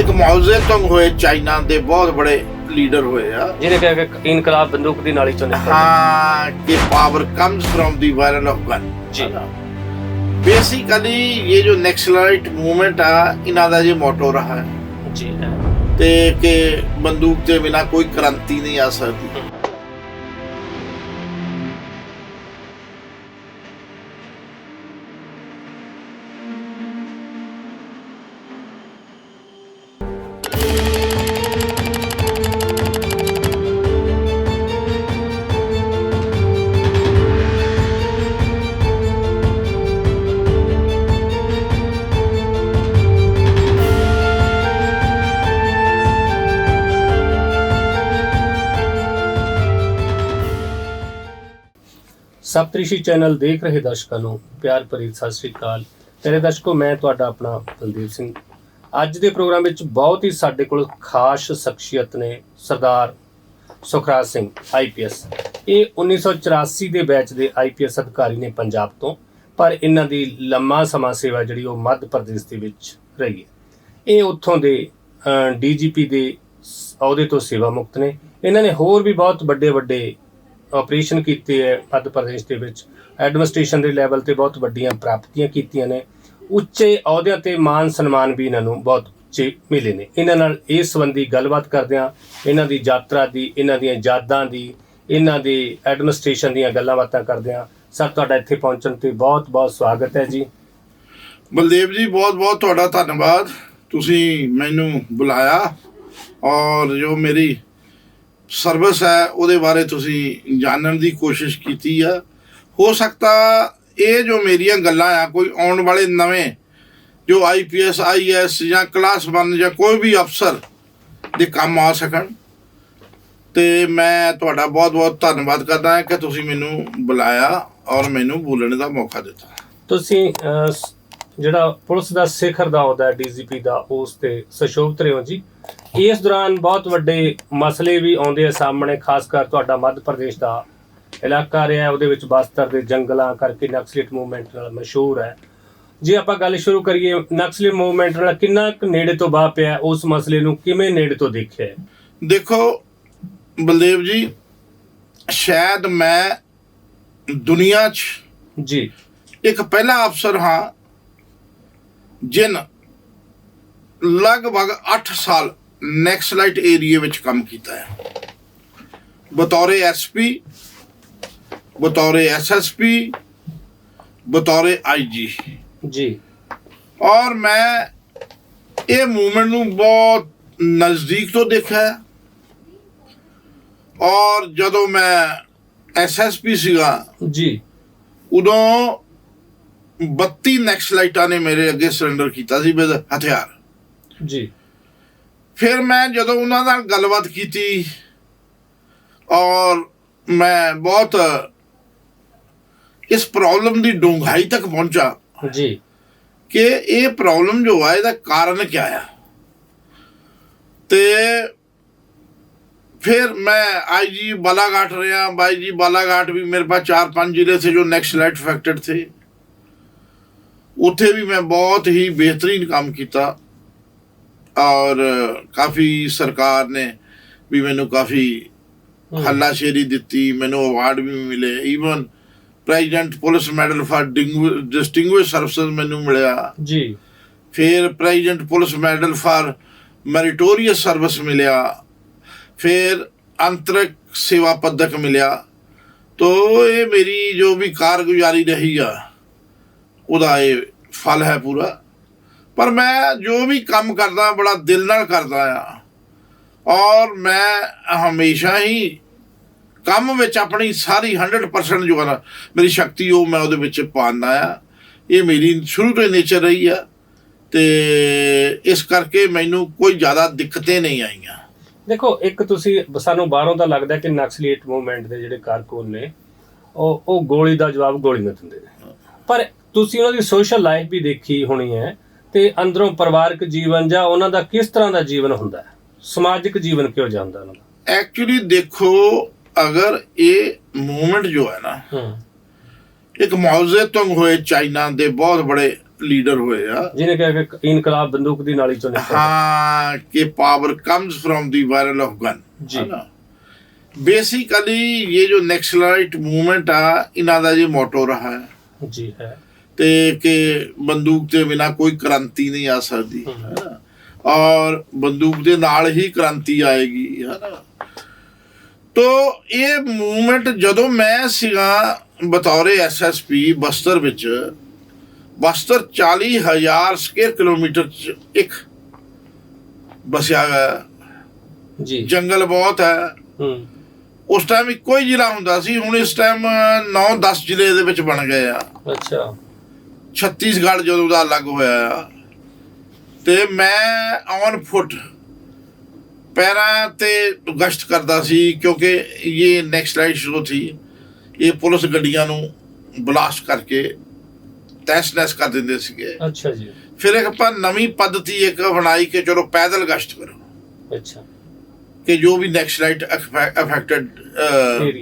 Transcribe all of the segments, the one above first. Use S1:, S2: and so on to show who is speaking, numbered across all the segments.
S1: ਇੱਕ ਮਾਓਜ਼ੇ ਤੁੰਗ ਹੋਏ ਚਾਈਨਾ ਦੇ ਬਹੁਤ ਬੜੇ ਲੀਡਰ ਹੋਏ ਆ।
S2: ਜਿਹਨੇ ਕਿਹਾ ਕਿ ਇਨਕਲਾਬ ਬੰਦੂਕ ਦੀ ਨਾਲੀ ਚੋਂ ਨਿਕਲਦਾ
S1: ਹਾਂ ਕਿ power comes from the barrel of gun
S2: ਜੀ।
S1: ਬੇਸਿਕਲੀ ਇਹ ਜੋ ਨੈਕਸਲਾਈਟ ਮੂਵਮੈਂਟ ਆ ਇਹਨਾਂ ਦਾ ਜੇ ਮੋਟੋ ਰਹਾ ਹੈ।
S2: ਜੀ। ਹੈ
S1: ਤੇ ਕਿ ਬੰਦੂਕ ਤੇ ਬਿਨਾ ਕੋਈ ਕ੍ਰਾਂਤੀ ਨਹੀਂ ਆ ਸਕਦੀ।
S2: ਸਪਤ੍ਰਿਸ਼ੀ ਚੈਨਲ ਦੇਖ ਰਹੇ ਦਰਸ਼ਕਾਂ ਨੂੰ, ਪਿਆਰ ਭਰੀ ਸਤਿ ਸ੍ਰੀ ਅਕਾਲ। ਤੇਰੇ ਦਰਸ਼ਕੋ, ਮੈਂ ਤੁਹਾਡਾ ਆਪਣਾ ਬਲਦੀਪ ਸਿੰਘ। ਅੱਜ ਦੇ ਪ੍ਰੋਗਰਾਮ ਵਿੱਚ ਬਹੁਤ ਹੀ ਸਾਡੇ ਕੋਲ ਖਾਸ ਸ਼ਖਸੀਅਤ ਨੇ ਸਰਦਾਰ ਸੁਖਰਾਜ ਸਿੰਘ ਆਈਪੀਐਸ ਇਹ 1984 ਦੇ ਬੈਚ ਦੇ ਆਈਪੀਐਸ ਅਧਿਕਾਰੀ ਨੇ ਪੰਜਾਬ ਤੋਂ, ਪਰ ਇਹਨਾਂ ਦੀ ਲੰਮਾ ਸਮਾਂ ਸੇਵਾ ਜਿਹੜੀ ਉਹ ਮੱਧ ਪ੍ਰਦੇਸ਼ ਦੇ ਵਿੱਚ ਰਹੀ ਹੈ। ਇਹ ਉੱਥੋਂ ਦੇ ਡੀਜੀਪੀ ਦੇ ਅਹੁਦੇ ਤੋਂ ਸੇਵਾ ਮੁਕਤ ਨੇ। ਇਹਨਾਂ ਨੇ ਹੋਰ ਵੀ ਬਹੁਤ ਵੱਡੇ ਵੱਡੇ ਆਪਰੇਸ਼ਨ ਕੀਤੇ ਹੈ ਮੱਧ ਪ੍ਰਦੇਸ਼ ਦੇ ਵਿੱਚ। ਐਡਮਿਨਿਸਟ੍ਰੇਸ਼ਨ ਦੇ ਲੈਵਲ ਤੇ ਬਹੁਤ ਵੱਡੀਆਂ ਪ੍ਰਾਪਤੀਆਂ ਕੀਤੀਆਂ ਨੇ। ਉੱਚੇ ਅਹੁਦਿਆਂ ਤੇ ਮਾਨ ਸਨਮਾਨ ਵੀ ਇਹਨਾਂ ਨੂੰ ਬਹੁਤ ਉੱਚੇ ਮਿਲੇ ਨੇ। ਇਹਨਾਂ ਨਾਲ ਇਸ ਸੰਬੰਧੀ ਗੱਲਬਾਤ ਕਰਦੇ ਹਾਂ। ਇਹਨਾਂ ਦੀ ਯਾਤਰਾ ਦੀ, ਇਹਨਾਂ ਦੀਆਂ ਯਾਦਾਂ ਦੀ, ਇਹਨਾਂ ਦੇ ਐਡਮਿਨਿਸਟ੍ਰੇਸ਼ਨ ਦੀਆਂ ਗੱਲਾਂ ਬਾਤਾਂ ਕਰਦੇ ਹਾਂ। ਸਰ, ਤੁਹਾਡਾ ਇੱਥੇ ਪਹੁੰਚਣ ਤੇ ਬਹੁਤ ਬਹੁਤ ਸਵਾਗਤ ਹੈ ਜੀ।
S1: ਬਲਦੇਵ ਜੀ, ਬਹੁਤ ਬਹੁਤ ਤੁਹਾਡਾ ਧੰਨਵਾਦ। ਤੁਸੀਂ ਮੈਨੂੰ ਬੁਲਾਇਆ ਔਰ ਜੋ ਮੇਰੀ ਸਰਵਿਸ ਹੈ, ਉਹਦੇ ਬਾਰੇ ਤੁਸੀਂ ਜਾਣਨ ਦੀ ਕੋਸ਼ਿਸ਼ ਕੀਤੀ ਆ। ਹੋ ਸਕਦਾ ਇਹ ਜੋ ਮੇਰੀਆਂ ਗੱਲਾਂ ਆ, ਕੋਈ ਆਉਣ ਵਾਲੇ ਨਵੇਂ ਜੋ ਆਈਪੀਐਸ ਆਈਐਸ ਜਾਂ ਕਲਾਸ 1 ਜਾਂ ਕੋਈ ਵੀ ਅਫਸਰ ਦੇ ਕੰਮ ਆ ਸਕਣ। ਤੇ ਮੈਂ ਤੁਹਾਡਾ ਬਹੁਤ ਬਹੁਤ ਧੰਨਵਾਦ ਕਰਦਾ ਹਾਂ ਕਿ ਤੁਸੀਂ ਮੈਨੂੰ ਬੁਲਾਇਆ ਔਰ ਮੈਨੂੰ ਬੋਲਣ ਦਾ ਮੌਕਾ ਦਿੱਤਾ।
S2: ਤੁਸੀਂ ਜਿਹੜਾ ਪੁਲਿਸ ਦਾ ਸਿਖਰ ਦਾ ਅਹੁਦਾ ਹੈ ਡੀਜੀਪੀ ਦਾ, ਉਸ ਤੇ ਸਸ਼ੋਭਤ ਰਹੇ ਹੋ ਜੀ। ਇਸ ਦੌਰਾਨ ਬਹੁਤ ਵੱਡੇ ਮਸਲੇ ਵੀ ਆਉਂਦੇ ਆ ਸਾਹਮਣੇ ਖਾਸ ਕਰ ਤੁਹਾਡਾ ਮੱਧ ਪ੍ਰਦੇਸ਼ ਦਾ ਇਲਾਕਾ ਰਿਹਾ ਉਹਦੇ ਵਿੱਚ ਬਸਤਰ ਦੇ ਜੰਗਲਾਂ ਕਰਕੇ ਨਕਸਲੀਟ ਮੂਵਮੈਂਟ ਨਾਲ ਮਸ਼ਹੂਰ ਹੈ ਜੇ ਆਪਾਂ ਗੱਲ ਸ਼ੁਰੂ ਕਰੀਏ ਨਕਸਲੀ ਮੂਵਮੈਂਟ ਨਾਲ ਕਿੰਨਾ ਕੁ ਨੇੜੇ ਤੋਂ ਬਾਹ ਪਿਆ ਉਸ ਮਸਲੇ ਨੂੰ ਕਿਵੇਂ ਨੇੜੇ ਤੋਂ ਦੇਖਿਆ?
S1: ਦੇਖੋ ਬਲਦੇਵ ਜੀ ਸ਼ਾਇਦ ਮੈਂ ਦੁਨੀਆ 'ਚ
S2: ਜੀ
S1: ਇੱਕ ਪਹਿਲਾ ਅਫਸਰ ਹਾਂ ਜਿਨ ਲਗਭਗ 8 ਸਾਲ ਨੈਕਸਲਾਈਟ ਏਰੀਆ ਵਿੱਚ ਕੰਮ ਕੀਤਾ ਹੈ। ਬਤੌਰੇ ਐਸਪੀ ਬਤੌਰੇ ਐਸਐਸਪੀ ਬਤੌਰੇ ਆਈਜੀ
S2: ਜੀ।
S1: ਔਰ ਮੈਂ ਇਹ ਮੂਵਮੈਂਟ ਨੂੰ ਬਹੁਤ ਨਜ਼ਦੀਕ ਤੋਂ ਦੇਖਿਆ ਔਰ ਜਦੋਂ ਮੈਂ ਐਸਐਸਪੀ ਸੀਗਾ
S2: ਜੀ।
S1: ਉਦੋਂ 32 ਨੈਕਸਲਾਈਟਾਂ ਨੇ ਮੇਰੇ ਅੱਗੇ ਸਰੈਂਡਰ ਕੀਤਾ ਸੀ ਵਿਦ ਹਥਿਆਰ।
S2: ਜੀ।
S1: ਫਿਰ ਮੈਂ ਜਦੋਂ ਉਹਨਾਂ ਨਾਲ ਗੱਲਬਾਤ ਕੀਤੀ ਔਰ ਮੈਂ ਬਹੁਤ ਇਸ ਪ੍ਰੋਬਲਮ ਦੀ ਡੂੰਘਾਈ ਤੱਕ ਪਹੁੰਚਾ
S2: ਜੀ
S1: ਕਿ ਇਹ ਪ੍ਰੋਬਲਮ ਜੋ ਆ ਇਹਦਾ ਕਾਰਨ ਕੀ ਆ ਤੇ फिर मैं आईजी बालाघाट रहा बाई जी बालाघाट भी मेरे पास चार पांच जिले थे जो नेक्स्ट लाइट अफेक्टेड थे ਉੱਥੇ ਵੀ ਮੈਂ ਬਹੁਤ ਹੀ ਬਿਹਤਰੀਨ ਕੰਮ ਕੀਤਾ ਔਰ ਕਾਫੀ ਸਰਕਾਰ ਨੇ ਵੀ ਮੈਨੂੰ ਕਾਫੀ
S2: ਹਮ,
S1: ਹੱਲਾਸ਼ੇਰੀ ਦਿੱਤੀ ਮੈਨੂੰ ਅਵਾਰਡ ਵੀ ਮਿਲੇ even president police medal for distinguished services ਮੈਨੂੰ ਮਿਲਿਆ।
S2: ਜੀ।
S1: ਫਿਰ president police medal for meritorious service ਮਿਲਿਆ। ਫਿਰ ਅੰਤਰਿਕ ਸੇਵਾ ਪਦਕ ਮਿਲਿਆ। ਤੋ ਇਹ ਮੇਰੀ ਜੋ ਵੀ ਕਾਰਗੁਜ਼ਾਰੀ ਰਹੀ ਆ ਉਹਦਾ ਇਹ ਫਲ ਹੈ ਪੂਰਾ। ਪਰ ਮੈਂ ਜੋ ਵੀ ਕੰਮ ਕਰਦਾ, ਬੜਾ ਦਿਲ ਨਾਲ ਕਰਦਾ ਆ। ਔਰ ਮੈਂ ਹਮੇਸ਼ਾ ਹੀ ਕੰਮ ਵਿੱਚ ਆਪਣੀ ਸਾਰੀ 100% ਜੋ ਹੈ ਮੇਰੀ ਸ਼ਕਤੀ ਉਹ ਮੈਂ ਉਹਦੇ ਵਿੱਚ ਪਾਉਂਦਾ ਆ। ਇਹ ਮੇਰੀ ਸ਼ੁਰੂ ਤੋਂ ਨੇਚਰ ਰਹੀ ਆ ਤੇ ਇਸ ਕਰਕੇ ਮੈਨੂੰ ਕੋਈ ਜ਼ਿਆਦਾ ਦਿੱਕਤਾਂ ਨਹੀਂ ਆਈਆਂ।
S2: ਦੇਖੋ, ਇੱਕ ਤੁਸੀਂ ਸਾਨੂੰ ਬਾਹਰੋਂ ਤਾਂ ਲੱਗਦਾ ਕਿ ਨਕਸਲੀਟ ਮੂਵਮੈਂਟ ਦੇ ਜਿਹੜੇ ਕਾਰਕੁਨ ਨੇ, ਉਹ ਉਹ ਗੋਲੀ ਦਾ ਜਵਾਬ ਗੋਲੀ ਨਾਲ ਦਿੰਦੇ ਨੇ। ਪਰ ਤੁਸੀਂ ਉਹਨਾਂ ਦੀ ਸੋਸ਼ਲ ਲਾਈਫ ਵੀ ਦੇਖੀ ਹੋਣੀ ਹੈ ਤੇ ਅੰਦਰੋਂ ਪਰਿਵਾਰਕ ਜੀਵਨ ਜਾਂ ਉਹਨਾਂ ਦਾ ਕਿਸ ਤਰ੍ਹਾਂ ਦਾ ਜੀਵਨ ਹੁੰਦਾ ਹੈ? ਸਮਾਜਿਕ ਜੀਵਨ ਕਿਹੋ ਜਿਹਾ ਹੁੰਦਾ ਉਹਨਾਂ ਦਾ?
S1: ਐਕਚੁਅਲੀ ਦੇਖੋ ਅਗਰ ਇਹ ਮੂਵਮੈਂਟ ਜੋ ਹੈ ਨਾ ਇੱਕ ਮੌਜ਼ੇ ਤੁੰਗ ਹੋਏ ਚਾਈਨਾ ਦੇ ਬਹੁਤ ਬੜੇ ਲੀਡਰ ਹੋਏ ਆ।
S2: ਜਿਹਨੇ ਕਿਹਾ ਕਿ ਇਨਕਲਾਬ ਬੰਦੂਕ ਦੀ ਨਾਲੀ ਚੋਂ ਨਿਕਲਦਾ।
S1: ਹਾਂ ਕਿ power comes from the barrel of gun
S2: ਜੀ।
S1: ਬੇਸਿਕਲੀ ਇਹ ਜੋ ਨੈਕਸਲਾਈਟ ਮੂਵਮੈਂਟ ਆ ਇਹਨਾਂ ਦਾ ਇਹ ਮੋਟੋ ਰਹਾ ਹੈ।
S2: ਜੀ ਹੈ।
S1: ਤੇ ਕਿ ਬੰਦੂਕ ਦੇ ਬਿਨਾ ਕੋਈ ਕ੍ਰਾਂਤੀ ਨਹੀਂ ਆ ਸਕਦੀ
S2: ਹਮ।
S1: ਹੈ ਨਾ? ਔਰ ਬੰਦੂਕ ਦੇ ਨਾਲ ਹੀ ਕ੍ਰਾਂਤੀ ਆਏਗੀ ਹੈ ਨਾ? ਤੋ ਇਹ ਮੂਵਮੈਂਟ ਜਦੋਂ ਮੈਂ ਸੀਗਾ ਬਤੌਰੇ ਐਸਐਸਪੀ ਬਸਤਰ ਵਿੱਚ ਬਸਤਰ 40000 ਸਕੁਅਰ ਕਿਲੋਮੀਟਰ ਚ ਇੱਕ ਬਸਿਆ ਹੋਇਆ
S2: ਜੀ।
S1: ਜੰਗਲ ਬਹੁਤ ਹੈ।
S2: ਹੂੰ
S1: ਉਸ ਟਾਈਮ ਇੱਕੋ ਹੀ ਜ਼ਿਲ੍ਹਾ ਹੁੰਦਾ ਸੀ ਹੁਣ ਇਸ ਟਾਈਮ 9-10 ਜ਼ਿਲ੍ਹੇ ਦੇ ਵਿੱਚ ਬਣ ਗਏ ਆ।
S2: ਅੱਛਾ।
S1: ਛੱਤੀਸਗੜ੍ਹ ਜਦੋਂ ਦਾ ਅਲੱਗ ਹੋਇਆ ਆ ਤੇ ਮੈਂ ਔਨ ਫੁੱਟ ਪੈਰਾਂ ਤੇ ਗਸ਼ਤ ਕਰਦਾ ਸੀ ਕਿਉਂਕਿ ਇਹ ਨੈਕਸਟ ਲਾਈਟ ਸ਼ੁਰੂ ਸੀ ਇਹ ਪੁਲਿਸ ਗੱਡੀਆਂ ਨੂੰ ਬਲਾਸਟ ਕਰਕੇ ਤੈਸ ਕਰ ਦਿੰਦੇ ਸੀਗੇ।
S2: ਅੱਛਾ ਜੀ।
S1: ਫਿਰ ਇੱਕ ਆਪਾਂ ਨਵੀਂ ਪद्धਤੀ ਇੱਕ ਬਣਾਈ ਕਿ ਚਲੋ ਪੈਦਲ ਗਸ਼ਤ ਕਰੋ।
S2: ਅੱਛਾ।
S1: ਕਿ ਜੋ ਵੀ ਨੈਕਸਟ ਲਾਈਟ ਅਫੈਕਟਡ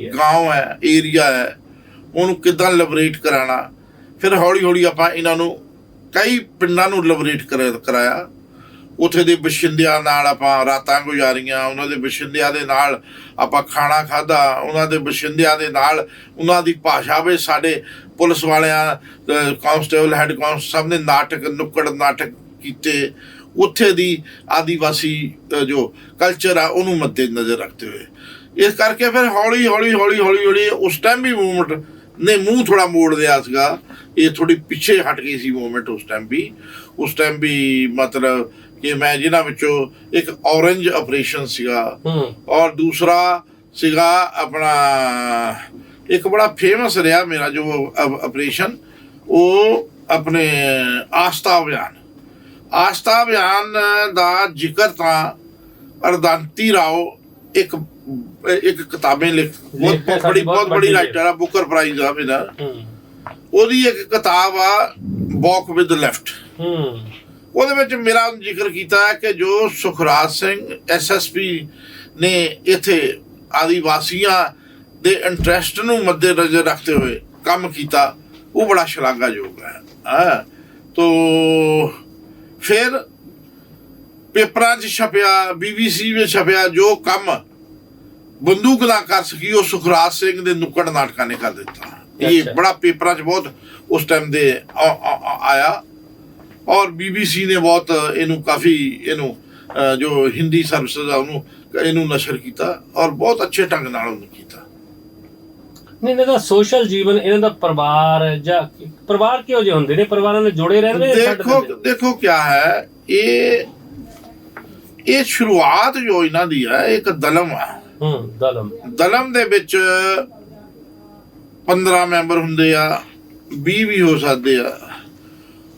S1: گاؤں ਹੈ ਏਰੀਆ ਹੈ ਉਹਨੂੰ ਕਿਦਾਂ ਲਿਬਰੇਟ ਕਰਾਣਾ ਫਿਰ ਹੌਲੀ ਹੌਲੀ ਆਪਾਂ ਇਹਨਾਂ ਨੂੰ ਕਈ ਪਿੰਡਾਂ ਨੂੰ ਲਿਬਰੇਟ ਕਰਾਇਆ। ਉੱਥੇ ਦੇ ਬਸ਼ਿੰਦਿਆਂ ਨਾਲ ਆਪਾਂ ਰਾਤਾਂ ਗੁਜ਼ਾਰੀਆਂ, ਉਹਨਾਂ ਦੇ ਬਸ਼ਿੰਦਿਆਂ ਦੇ ਨਾਲ ਆਪਾਂ ਖਾਣਾ ਖਾਦਾ ਉਹਨਾਂ ਦੇ ਬਸ਼ਿੰਦਿਆਂ ਦੇ ਨਾਲ ਉਹਨਾਂ ਦੀ ਭਾਸ਼ਾ ਵਿੱਚ ਸਾਡੇ ਪੁਲਿਸ ਵਾਲਿਆਂ ਕਾਂਸਟੇਬਲ ਹੈੱਡ ਕਾਂਸਟੇਬਲ ਸਭ ਨੇ ਨਾਟਕ, ਨੁੱਕੜ ਨਾਟਕ ਕੀਤੇ। ਉੱਥੇ ਦੀ ਆਦੀਵਾਸੀ ਜੋ ਕਲਚਰ ਆ, ਉਹਨੂੰ ਮੱਦੇ ਨਜ਼ਰ ਰੱਖਦੇ ਹੋਏ। ਇਸ ਕਰਕੇ ਫਿਰ ਹੌਲੀ ਹੌਲੀ ਹੌਲੀ ਹੌਲੀ ਹੌਲੀ ਉਸ ਟਾਈਮ ਵੀ ਮੂਵਮੈਂਟ ਨੇ ਮੂੰਹ ਥੋੜਾ ਮੋੜ ਲਿਆ ਸੀਗਾ। ਇਹ ਥੋੜੀ ਪਿੱਛੇ ਹਟ ਗਈ ਸੀ ਮੂਵਮੈਂਟ ਉਸ ਟਾਈਮ ਵੀ। ਉਸ ਟਾਈਮ ਵੀ ਮਤਲਬ ਕਿ ਮੈਂ ਜਿਨ੍ਹਾਂ ਵਿੱਚੋਂ ਇੱਕ ਔਰੰਜ ਆਪਰੇਸ਼ਨ ਸੀਗਾ। ਔਰ ਦੂਸਰਾ ਸੀਗਾ ਆਪਣਾ ਇੱਕ ਬੜਾ ਫੇਮਸ ਰਿਹਾ ਮੇਰਾ ਜੋ ਆਪਰੇਸ਼ਨ ਉਹ ਆਪਣੇ ਆਸਥਾ ਅਭਿਆਨ। ਆਸਥਾ ਅਭਿਆਨ ਦਾ ਜ਼ਿਕਰ ਤਾਂ ਅਰਦਾਂਤੀ ਰਾਓ ਇੱਕ ਇੱਕ ਕਿਤਾਬੇ ਲਿਖ ਬਹੁਤ ਬੜੀ ਬਹੁਤ ਬੜੀ ਰਾਈਟਰ ਆ ਬੁਕਰ ਪ੍ਰਾਈਜ਼ ਆ ਮੇਰਾ ਉਹਦੀ ਇੱਕ ਕਿਤਾਬ ਆ ਵਾਕ ਵਿਦ ਲੈਫਟ।
S2: ਹੂੰ।
S1: ਉਹਦੇ ਵਿੱਚ ਮੇਰਾ ਜ਼ਿਕਰ ਕੀਤਾ ਹੈ ਕਿ ਜੋ ਸੁਖਰਾਜ ਸਿੰਘ ਐਸਐਸਪੀ ਨੇ ਇੱਥੇ ਆਦੀਵਾਸੀਆਂ ਦੇ ਇੰਟਰਸਟ ਨੂੰ ਮੱਦੇ ਨਜ਼ਰ ਰੱਖਦੇ ਹੋਏ ਕੰਮ ਕੀਤਾ ਉਹ ਬੜਾ ਸ਼ਲਾਘਾਯੋਗ ਹੈ। ਹਾਂ? ਤੋ ਫਿਰ ਪੇਪਰਾਂ 'ਚ ਛਪਿਆ ਬੀਬੀਸੀ ਵਿੱਚ ਛਪਿਆ ਜੋ ਕੰਮ ਬੰਦੂਕ ਨਾ ਕਰ ਸਕੀ ਉਹ ਸੁਖਰਾਜ ਸਿੰਘ ਦੇ ਨੁੱਕੜ ਨਾਟਕਾਂ ਨੇ ਕਰ ਦਿੱਤਾ। ਇਹ। ਬੜਾ ਪੇਪਰਾਂ 'ਚ ਬਹੁਤ ਉਸ ਟਾਈਮ ਦੇ ਆਇਆ। ਔਰ ਬੀਬੀਸੀ ਨੇ ਬਹੁਤ ਇਹਨੂੰ ਕਾਫੀ ਇਹਨੂੰ ਜੋ ਹਿੰਦੀ ਸਰਵਿਸਿਜ਼ ਆ ਉਹਨੂੰ ਇਹਨੂੰ ਨਸ਼ਰ ਕੀਤਾ ਔਰ ਬਹੁਤ ਅੱਛੇ ਢੰਗ ਨਾਲ ਉਹਨੂੰ ਕੀਤਾ।
S2: ਨਹੀਂ ਇਹਨਾਂ ਦਾ ਸੋਸ਼ਲ ਜੀਵਨ ਇਹਨਾਂ ਦਾ ਪਰਿਵਾਰ ਜਾਂ ਪਰਿਵਾਰ ਕਿਹੋ ਜਿਹੇ ਹੁੰਦੇ ਨੇ? ਪਰਿਵਾਰਾਂ ਨਾਲ ਜੁੜੇ ਰਹਿੰਦੇ
S1: ਦੇਖੋ? ਦੇਖੋ ਕੀ ਹੈ ਇਹ ਇਹ ਸ਼ੁਰੂਆਤ ਜੋ ਇਹਨਾਂ ਦੀ ਹੈ ਇੱਕ ਦਲਮ ਹੈ।
S2: ਹੂੰ ਦਲਮ।
S1: ਦਲਮ ਦੇ ਵਿੱਚ 15 ਮੈਂਬਰ ਹੁੰਦੇ ਆ 20 ਵੀ ਹੋ ਸਕਦੇ ਆ।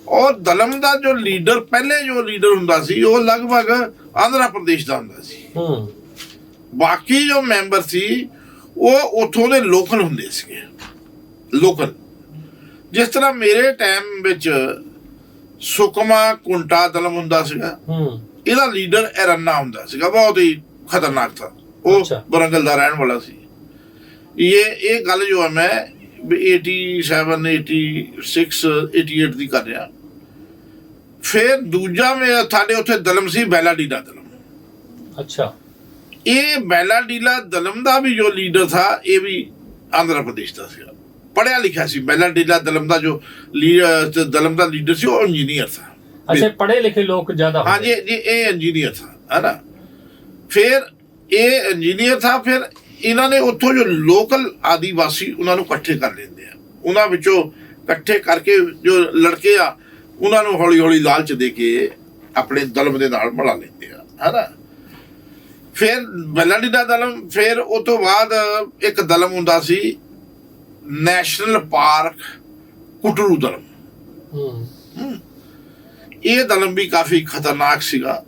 S1: ਔਰ ਦਲਮ ਦਾ ਜੋ ਲੀਡਰ ਪਹਿਲੇ ਜੋ ਲੀਡਰ ਹੁੰਦਾ ਸੀ ਉਹ ਲਗਭਗ ਆਂਧਰਾ ਪ੍ਰਦੇਸ਼ ਦਾ ਹੁੰਦਾ ਸੀ।
S2: ਹੂੰ।
S1: ਬਾਕੀ ਜੋ ਮੈਂਬਰ ਸੀ ਉਹ ਉਥੋਂ ਦੇ ਲੋਕਲ ਹੁੰਦੇ ਸੀਗੇ। ਲੋਕਲ। ਜਿਸ ਤਰ੍ਹਾਂ ਮੇਰੇ ਟਾਈਮ ਵਿੱਚ ਸੁਕਮਾ ਕੁੰਟਾ ਦਲਮ ਹੁੰਦਾ ਸੀਗਾ।
S2: ਹੂੰ।
S1: ਇਹਦਾ ਲੀਡਰ ਐਰੰਨਾ ਹੁੰਦਾ ਸੀਗਾ। ਬਹੁਤ ਹੀ ਖਤਰਨਾਕ ਥਾ। ਉਹ ਵਰੰਗਲ ਦਾ ਰਹਿਣ ਵਾਲਾ ਸੀ। ਇਹ ਇਹ ਗੱਲ ਜੋ ਹੈ ਮੈਂ 87 86 88 ਦੀ ਕਰ ਰਿਹਾ। ਫਿਰ ਦੂਜਾ ਮੇ ਸਾਡੇ ਉੱਥੇ ਦਲਮ ਸੀ ਬੈਲਾਡੀਲਾ ਦਲਮ।
S2: ਅੱਛਾ।
S1: ਇਹ ਬੈਲਾਡੀਲਾ ਦਲਮ ਦਾ ਵੀ ਜੋ ਲੀਡਰ ਥਾ ਇਹ ਵੀ ਆਂਧਰਾ ਪ੍ਰਦੇਸ਼ ਦਾ ਸੀ ਪੜਿਆ ਲਿਖਿਆ ਸੀ ਬੈਲਾਡੀਲਾ ਦਲਮ ਦਾ ਜੋ ਦਲਮ ਦਾ ਲੀਡਰ ਸੀ ਉਹ ਇੰਜੀਨੀਅਰ ਸੀ
S2: ਅੱਛਾ ਪੜੇ ਲਿਖੇ ਲੋਕ ਜ਼ਿਆਦਾ
S1: ਹਾਂ ਜੀ ਇਹ ਇੰਜੀਨੀਅਰ ਸੀ ਹਨਾ? ਫਿਰ ਇਹ ਇੰਜੀਨੀਅਰ ਥਾ ਫਿਰ ਇਹਨਾਂ ਨੇ ਉੱਥੋਂ ਜੋ ਲੋਕਲ ਆਦੀਵਾਸੀ ਉਹਨਾਂ ਨੂੰ ਇਕੱਠੇ ਕਰ ਲੈਂਦੇ ਆ। ਉਹਨਾਂ ਵਿੱਚੋਂ ਇਕੱਠੇ ਕਰਕੇ ਜੋ ਲੜਕੇ ਆ ਉਹਨਾਂ ਨੂੰ ਹੌਲੀ ਹੌਲੀ ਲਾਲਚ ਦੇ ਕੇ ਆਪਣੇ ਦਲਮ ਦੇ ਨਾਲ ਮਿਲਾ ਲੈਂਦੇ ਆ ਹੈਨਾ? ਫਿਰ ਬੈਲਾਡੀ ਦਾ ਦਲਮ ਫਿਰ ਉਹ ਤੋਂ ਬਾਅਦ ਇੱਕ ਦਲਮ ਹੁੰਦਾ ਸੀ ਨੈਸ਼ਨਲ ਪਾਰਕ ਕੁਟਰੂ ਦਲਮ
S2: ਹੂੰ।
S1: ਇਹ ਦਲਮ ਵੀ ਕਾਫੀ ਖਤਰਨਾਕ ਸੀਗਾ।